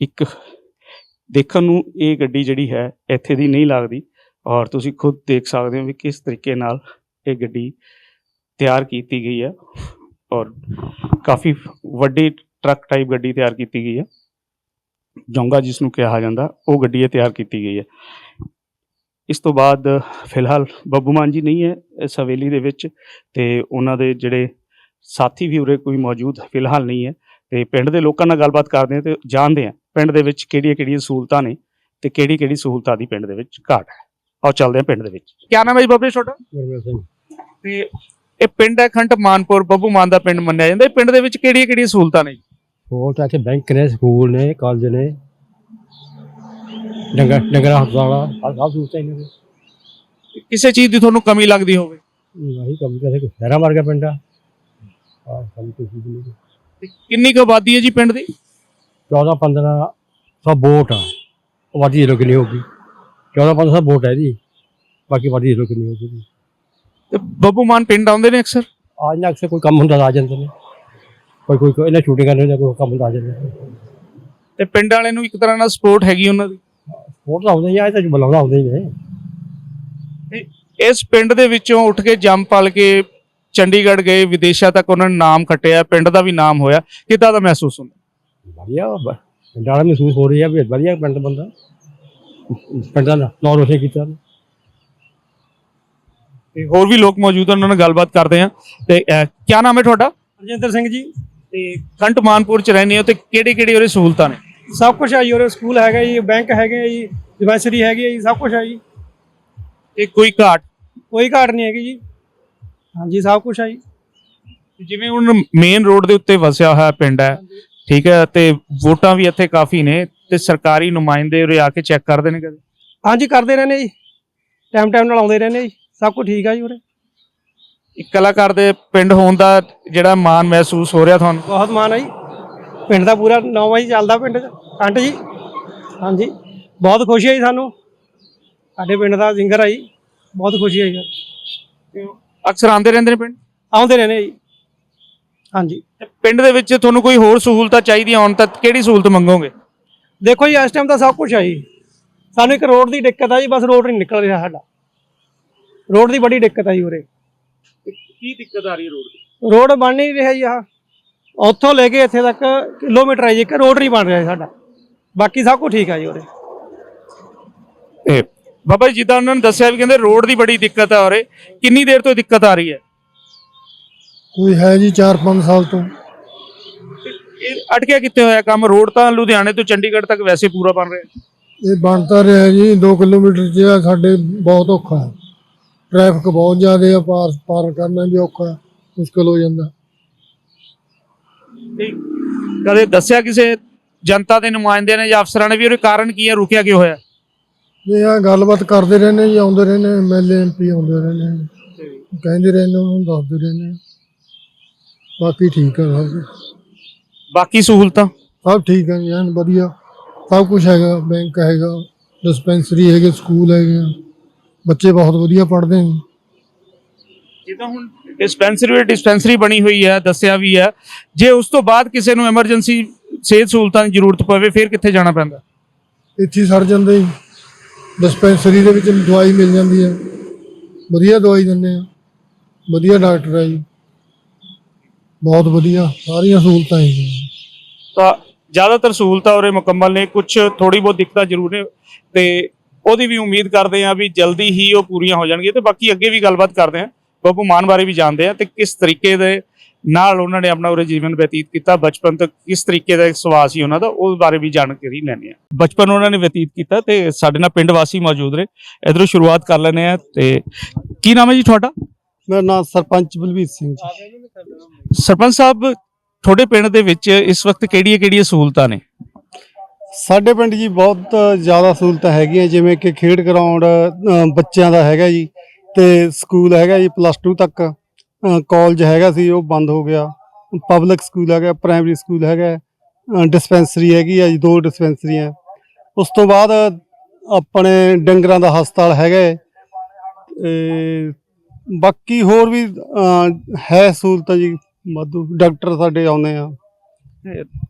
ਇੱਕ ਦੇਖਣ ਨੂੰ ਇਹ ਗੱਡੀ ਜਿਹੜੀ ਹੈ, ਇੱਥੇ ਦੀ ਨਹੀਂ ਲੱਗਦੀ ਔਰ ਤੁਸੀਂ ਖੁਦ ਦੇਖ ਸਕਦੇ ਹੋ ਵੀ ਕਿਸ ਤਰੀਕੇ ਨਾਲ ਇਹ ਗੱਡੀ ਤਿਆਰ ਕੀਤੀ ਗਈ ਹੈ ਔਰ ਕਾਫੀ ਵੱਡੀ ਟਰੱਕ ਟਾਈਪ ਗੱਡੀ ਤਿਆਰ ਕੀਤੀ ਗਈ ਹੈ। ਜੋਂਗਾ ਜਿਸ ਨੂੰ ਕਿਹਾ ਜਾਂਦਾ, ਉਹ ਗੱਡੀ ਇਹ ਤਿਆਰ ਕੀਤੀ ਗਈ ਹੈ। ਇਸ ਤੋਂ ਬਾਅਦ ਫਿਲਹਾਲ ਬੱਬੂ ਮਾਨ ਜੀ ਨਹੀਂ ਹੈ ਇਸ ਹਵੇਲੀ ਦੇ ਵਿੱਚ ਤੇ ਉਹਨਾਂ ਦੇ ਜਿਹੜੇ ਸਾਥੀ ਵੀ ਉਰੇ ਕੋਈ ਮੌਜੂਦ ਫਿਲਹਾਲ ਨਹੀਂ ਹੈ ਤੇ ਪਿੰਡ ਦੇ ਲੋਕਾਂ ਨਾਲ ਗੱਲਬਾਤ ਕਰਦੇ ਹਾਂ ਤੇ ਜਾਣਦੇ ਹਾਂ ਪਿੰਡ ਦੇ ਵਿੱਚ ਕਿਹੜੀਆਂ ਕਿਹੜੀਆਂ ਸਹੂਲਤਾਂ ਨੇ ਤੇ ਕਿਹੜੀ ਕਿਹੜੀ ਸਹੂਲਤਾਂ ਦੀ ਪਿੰਡ ਦੇ ਵਿੱਚ ਘਾਟ ਹੈ। ਆਓ ਚੱਲਦੇ ਹਾਂ ਪਿੰਡ ਦੇ ਵਿੱਚ। ਕੀ ਨਾਮ ਹੈ ਜੀ ਬੱਬੇ ਛੋਟਾ ਗੁਰਮੇਲ ਸਿੰਘ। ਤੇ ਇਹ ਪਿੰਡ ਹੈ ਖੰਡ ਮਾਨਪੁਰ ਬੱਬੂ ਮਾਨ ਦਾ ਪਿੰਡ ਮੰਨਿਆ ਜਾਂਦਾ। ਇਹ ਪਿੰਡ ਦੇ ਵਿੱਚ ਕਿਹੜੀਆਂ ਕਿਹੜੀਆਂ ਸਹੂਲਤਾਂ ਨੇ ਜੀ? ਹੋਰ ਤਾਂ ਇੱਥੇ ਬੈਂਕ ਨੇ ਸਕੂਲ ਨੇ ਕਾਲਜ ਨੇ। ਡੰਗਰ ਡੰਗਰਾ ਹਸਪਤਾਲ ਆ ਸਭ ਸਹੂਲਤਾਂ ਇਹਨਾਂ ਦੇ। ਕਿਸੇ ਚੀਜ਼ ਦੀ ਤੁਹਾਨੂੰ ਕਮੀ ਲੱਗਦੀ ਹੋਵੇ? ਨਹੀਂ ਕੰਮ ਕਰੇ ਕੋਈ ਸ਼ਹਿਰਾਂ ਵਰਗਾ ਪਿੰਡ ਆ। ਆ ਸਭ ਕੁਝ ਹੀ ਨਹੀਂ। ਤੇ ਕਿੰਨੀ ਕੁ ਆਬਾਦੀ ਹੈ ਜੀ ਪਿੰਡ ਦੀ? 14 15 ਸੌ ਵੋਟ ਆ। ਉਹ ਵਾਦੀ ਦੇ ਲੋਕ ਨਹੀਂ ਹੋਗੀ 14 15 ਵੋਟ ਹੈ ਜੀ ਬਾਕੀ ਵਾਦੀ ਦੇ ਲੋਕ ਨਹੀਂ ਹੋਗੀ ਜੀ ਤੇ ਬੱਬੂ ਮਾਨ ਪਿੰਡ ਆਉਂਦੇ ਨੇ ਅਕਸਰ? ਅੱਜ ਨਾ ਅਕਸਰ ਕੋਈ ਕੰਮ ਹੁੰਦਾ ਤਾਂ ਆ ਜਾਂਦੇ ਨੇ। ਕੋਈ ਕੋਈ ਇਹਨਾਂ ਸ਼ੂਟਿੰਗ ਕਰਨ ਦਾ ਕੋਈ ਕੰਮ ਹੁੰਦਾ ਆ ਜਾਂਦੇ ਨੇ। ਤੇ ਪਿੰਡ ਵਾਲਿਆਂ ਨੂੰ ਇੱਕ ਤਰ੍ਹਾਂ ਨਾਲ ਸਪੋਰਟ ਹੈਗੀ ਉਹਨਾਂ ਦੀ? ਵੋਟ ਤਾਂ ਆਉਂਦੇ ਹੀ ਆ ਇਹ ਤਾਂ ਬੁਲਾਉਂਦਾ ਆਉਂਦੇ ਹੀ ਨੇ ਇਸ ਪਿੰਡ ਦੇ ਵਿੱਚੋਂ ਉੱਠ ਕੇ ਜੰਮ ਪਲ ਕੇ ਚੰਡੀਗੜ੍ਹ ਗਏ ਵਿਦੇਸ਼ਾਂ ਤੱਕ ਉਹਨਾਂ ਨੇ ਨਾਮ ਖੱਟਿਆ ਪਿੰਡ ਦਾ ਵੀ ਨਾਮ ਹੋਇਆ। ਕਿੱਦਾਂ ਦਾ ਮਹਿਸੂਸ ਹੁੰਦਾ? ਵਧੀਆ ਵਾ। ਪਿੰਡ ਵਾਲਾ ਮਹਿਸੂਸ ਹੋ ਰਹੀ ਆ ਵੀ ਵਧੀਆ ਪਿੰਡ ਬੰਦਾ। ਪਿੰਡ ਦਾ ਨਾਂ ਰੋਸ਼ਨ ਕੀਤਾ। ਉਹਨੇ। ਤੇ ਹੋਰ ਵੀ ਲੋਕ ਮੌਜੂਦ ਹਨ ਉਹਨਾਂ ਨਾਲ ਗੱਲਬਾਤ ਕਰਦੇ ਆ ਤੇ ਕੀ ਨਾਮ ਹੈ ਤੁਹਾਡਾ? ਰਜਿੰਦਰ ਸਿੰਘ ਜੀ। ਤੇ ਖੰਡ ਮਾਨਪੁਰ ਚ ਰਹਿੰਦੇ ਹੋ ਤੇ ਕਿਹੜੇ ਕਿਹੜੇ ਉਹਦੇ ਸਹੂਲਤਾਂ ਨੇ? ਸਭ ਕੁਝ ਹੈ ਜੀ ਉਰੇ ਸਕੂਲ ਹੈਗਾ ਜੀ ਬੈਂਕ ਹੈਗੇ ਜੀ ਡਿਸਪੈਂਸਰੀ ਹੈਗੀ ਹੈ ਜੀ ਸਭ ਕੁਝ ਹੈ ਜੀ। ਤੇ ਕੋਈ ਘਾਟ? ਕੋਈ ਘਾਟ ਨਹੀਂ ਹੈਗੀ ਜੀ। ਹਾਂਜੀ ਸਭ ਕੁਝ ਹੈ ਜੀ। ਜਿਵੇਂ ਹੁਣ ਮੇਨ ਰੋਡ ਦੇ ਉੱਤੇ ਵਸਿਆ ਹੋਇਆ ਪਿੰਡ ਹੈ ਠੀਕ ਹੈ ਤੇ ਵੋਟਾਂ ਵੀ ਇੱਥੇ ਕਾਫੀ ਨੇ ਤੇ ਸਰਕਾਰੀ ਨੁਮਾਇੰਦੇ ਉਰੇ ਆ ਕੇ ਚੈੱਕ ਕਰਦੇ ਨੇ ਕਦੇ? ਹਾਂਜੀ ਕਰਦੇ ਰਹਿੰਦੇ ਜੀ। ਟਾਈਮ ਟਾਈਮ ਨਾਲ ਆਉਂਦੇ ਰਹਿੰਦੇ ਜੀ। ਸਭ ਕੁਝ ਠੀਕ ਹੈ ਜੀ ਉਰੇ। ਇੱਕ ਕਲਾਕਾਰ ਦੇ ਪਿੰਡ ਹੋਣ ਦਾ ਜਿਹੜਾ ਮਾਣ ਮਹਿਸੂਸ ਹੋ ਰਿਹਾ ਤੁਹਾਨੂੰ? ਬਹੁਤ ਮਾਣ ਹੈ ਜੀ। ਪਿੰਡ ਦਾ ਪੂਰਾ ਨੌਵਾਂ ਹੀ ਚੱਲਦਾ ਪਿੰਡ 'ਚ। ਕੰਟ ਜੀ। ਹਾਂਜੀ। ਬਹੁਤ ਖੁਸ਼ੀ ਹੈ ਜੀ ਸਾਨੂੰ। ਸਾਡੇ ਪਿੰਡ ਦਾ ਸਿੰਗਰ ਹੈ ਜੀ। ਬਹੁਤ ਖੁਸ਼ੀ ਹੈ ਜੀ ਅਕਸਰ ਆਉਂਦੇ ਰਹਿੰਦੇ ਨੇ ਪਿੰਡ? ਆਉਂਦੇ ਰਹਿੰਦੇ ਜੀ। ਹਾਂਜੀ। ਪਿੰਡ ਦੇ ਵਿੱਚ ਤੁਹਾਨੂੰ ਕੋਈ ਹੋਰ ਸਹੂਲਤਾਂ ਚਾਹੀਦੀਆਂ ਹੋਣ ਤਾਂ ਕਿਹੜੀ ਸਹੂਲਤ ਮੰਗੋਗੇ? ਦੇਖੋ ਜੀ ਇਸ ਟਾਈਮ ਤਾਂ ਸਭ ਕੁਝ ਹੈ ਜੀ। ਸਾਨੂੰ ਇੱਕ ਰੋਡ ਦੀ ਦਿੱਕਤ ਹੈ ਜੀ। ਬਸ ਰੋਡ ਨਹੀਂ ਨਿਕਲ ਰਿਹਾ ਸਾਡਾ। ਰੋਡ ਦੀ ਬੜੀ ਦਿੱਕਤ ਹੈ ਜੀ ਉਰੇ। ਕੀ ਦਿੱਕਤ ਆ ਰਹੀ ਹੈ ਰੋਡ ਦੀ? ਰੋਡ ਬਣ ਨਹੀਂ ਰਿਹਾ ਜੀ ਆਹ। ਉੱਥੋਂ ਲੈ ਕੇ ਇੱਥੇ ਤੱਕ ਕਿਲੋਮੀਟਰ ਹੈ ਜੀ ਇੱਕ ਰੋਡ ਨਹੀਂ ਬਣ ਰਿਹਾ ਸਾਡਾ। ਬਾਕੀ ਸਭ ਕੁਝ ਠੀਕ ਹੈ ਜੀ ਉਰੇ। ਤੇ ਬਾਬਾ ਜੀ ਜਿੱਦਾਂ ਉਹਨਾਂ ਨੇ ਦੱਸਿਆ ਵੀ ਕਹਿੰਦੇ ਰੋਡ ਦੀ ਬੜੀ ਦਿੱਕਤ ਆ ਉਰੇ ਕਿੰਨੀ ਦੇਰ ਤੋਂ ਇਹ ਦਿੱਕਤ ਆ ਰਹੀ ਹੈ? ਕੋਈ ਹੈ ਜੀ 4-5 ਸਾਲ ਤੋਂ। ਇਹ ਅਟਕਿਆ ਕਿੱਥੇ ਹੋਇਆ ਕੰਮ? ਰੋਡ ਤਾਂ ਲੁਧਿਆਣੇ ਤੋਂ ਚੰਡੀਗੜ੍ਹ ਤੱਕ ਵੈਸੇ ਪੂਰਾ ਬਣ ਰਿਹਾ। ਇਹ ਬਣਦਾ ਰਿਹਾ ਜੀ 2 ਕਿਲੋਮੀਟਰ ਆ, ਸਾਡੇ ਬਹੁਤ ਔਖਾ। ਹੈ ਟ੍ਰੈਫਿਕ ਬਹੁਤ ਜ਼ਿਆਦਾ ਆ ਪਾਰ ਪਾਰ ਕਰਨਾ ਵੀ ਔਖਾ ਮੁਸ਼ਕਲ ਹੋ ਜਾਂਦਾ। ਕਦੇ ਦੱਸਿਆ ਕਿਸੇ ਜਨਤਾ ਦੇ ਨੁਮਾਇੰਦਿਆਂ ਨੇ ਜਾਂ ਅਫਸਰਾਂ ਨੇ ਵੀ ਉਹਦੇ ਕਾਰਨ ਕੀ ਹੈ ਰੁਕਿਆ ਕਿਉਂ ਹੋਇਆ? ਇਹ ਆ ਗੱਲਬਾਤ ਕਰਦੇ ਰਹਿੰਦੇ ਜੀ ਆਉਂਦੇ ਰਹਿੰਦੇ ਐਮਐਲਏ ਐਮਪੀ ਆਉਂਦੇ ਰਹਿੰਦੇ ਕਹਿੰਦੇ ਰਹਿੰਦੇ ਉਹਨਾਂ ਨੂੰ ਦੱਸਦੇ ਰਹਿੰਦੇ। ਬਾਕੀ ਠੀਕ ਹੈ ਸਭ। ਬਾਕੀ ਸਹੂਲਤਾਂ? ਸਭ ਠੀਕ ਹੈ ਜੀ ਐਨ ਵਧੀਆ। ਸਭ ਕੁਝ ਹੈਗਾ ਬੈਂਕ ਹੈਗਾ ਡਿਸਪੈਂਸਰੀ ਹੈਗੇ ਸਕੂਲ ਹੈਗੇ। ਬੱਚੇ ਬਹੁਤ ਵਧੀਆ ਪੜ੍ਹਦੇ ਨੇ। ਜਿੱਦਾਂ ਹੁਣ ਡਿਸਪੈਂਸਰੀ ਡਿਸਪੈਂਸਰੀ ਬਣੀ ਹੋਈ ਹੈ ਦੱਸਿਆ ਵੀ ਹੈ ਜੇ ਉਸ ਤੋਂ ਬਾਅਦ ਕਿਸੇ ਨੂੰ ਐਮਰਜੈਂਸੀ ਸਿਹਤ ਸਹੂਲਤਾਂ ਦੀ ਜ਼ਰੂਰਤ ਪਵੇ ਫਿਰ ਕਿੱਥੇ ਜਾਣਾ ਪੈਂਦਾ? ਇੱਥੇ ਹੀ ਸਰ ਜਾਂਦੇ ਜੀ। ਡਿਸਪੈਂਸਰੀ ਦੇ ਵਿੱਚ ਦਵਾਈ ਮਿਲ ਜਾਂਦੀ ਹੈ। ਵਧੀਆ ਦਵਾਈ ਦਿੰਦੇ ਆ ਵਧੀਆ ਡਾਕਟਰ ਹੈ ਜੀ। ਬਹੁਤ ਵਧੀਆ। ਸਾਰੀਆਂ ਸਹੂਲਤਾਂ ਤਾਂ ਜ਼ਿਆਦਾਤਰ ਸਹੂਲਤਾਂ ਉਰੇ ਮੁਕੰਮਲ ਨੇ। ਕੁਝ ਥੋੜੀ ਬਹੁਤ ਦਿੱਕਤਾਂ ਜ਼ਰੂਰ ਨੇ ਤੇ ਉਹਦੀ ਵੀ ਉਮੀਦ ਕਰਦੇ ਹਾਂ ਵੀ ਜਲਦੀ ਹੀ ਉਹ ਪੂਰੀਆਂ ਹੋ ਜਾਣਗੀਆਂ ਤੇ ਬਾਕੀ ਅੱਗੇ ਵੀ ਗੱਲਬਾਤ ਕਰਦੇ ਹਾਂ। ਬੱਬੂ ਮਾਨ ਬਾਰੇ ਵੀ ਜਾਣਦੇ ਹਾਂ ਤੇ ਕਿਸ ਤਰੀਕੇ ਦੇ ਨਾਲ ਉਹਨਾਂ ਨੇ ਆਪਣਾ ਉਰੇ ਜੀਵਨ ਬਤੀਤ ਕੀਤਾ? ਬਚਪਨ ਤੋਂ ਕਿਸ ਤਰੀਕੇ ਦਾ ਸਵਾਸ ਸੀ ਉਹਨਾਂ ਦਾ? ਉਸ ਬਾਰੇ ਵੀ ਜਾਣਕਾਰੀ ਲੈਣੀ ਆ ਬਚਪਨ ਉਹਨਾਂ ਨੇ ਬਤੀਤ ਕੀਤਾ ਤੇ ਸਾਡੇ ਨਾਲ ਪਿੰਡ ਵਾਸੀ ਮੌਜੂਦ ਨੇ। ਇਧਰੋਂ ਸ਼ੁਰੂਆਤ ਕਰ ਲੈਣੇ ਆ ਤੇ ਕੀ ਨਾਮ ਹੈ ਜੀ ਤੁਹਾਡਾ? ਮੇਰਾ ਨਾਮ ਸਰਪੰਚ ਬਲਵੀਰ ਸਿੰਘ ਜੀ। ਸਰਪੰਚ ਸਾਹਿਬ ਤੁਹਾਡੇ ਪਿੰਡ ਦੇ ਵਿੱਚ ਇਸ ਵਕਤ ਕਿਹੜੀਆਂ ਕਿਹੜੀਆਂ ਸਹੂਲਤਾਂ ਨੇ? ਸਾਡੇ ਪਿੰਡ ਜੀ ਬਹੁਤ ਜ਼ਿਆਦਾ ਸਹੂਲਤਾਂ ਹੈਗੀਆਂ ਜਿਵੇਂ ਕਿ ਖੇਡ ਗਰਾਊਂਡ ਬੱਚਿਆਂ ਦਾ ਹੈਗਾ ਜੀ। ਤੇ ਸਕੂਲ ਹੈਗਾ ਜੀ ਪਲੱਸ 2 ਤੱਕ ਅ, ਕਾਲਜ ਹੈਗਾ ਸੀ ਉਹ ਬੰਦ ਹੋ ਗਿਆ। ਪਬਲਿਕ ਸਕੂਲ ਹੈਗਾ ਪ੍ਰਾਇਮਰੀ ਸਕੂਲ ਹੈਗਾ ਡਿਸਪੈਂਸਰੀ ਹੈਗੀ ਆ ਜੀ ਦੋ ਡਿਸਪੈਂਸਰੀਆਂ ਉਸ ਤੋਂ ਬਾਅਦ ਆਪਣੇ ਡੰਗਰਾਂ ਦਾ ਹਸਪਤਾਲ ਹੈਗਾ ਹੈ। ਤੇ ਬਾਕੀ ਹੋਰ ਵੀ ਹੈ ਸਹੂਲਤਾਂ ਜੀ ਵਾਧੂ ਡਾਕਟਰ ਸਾਡੇ ਆਉਂਦੇ ਆ।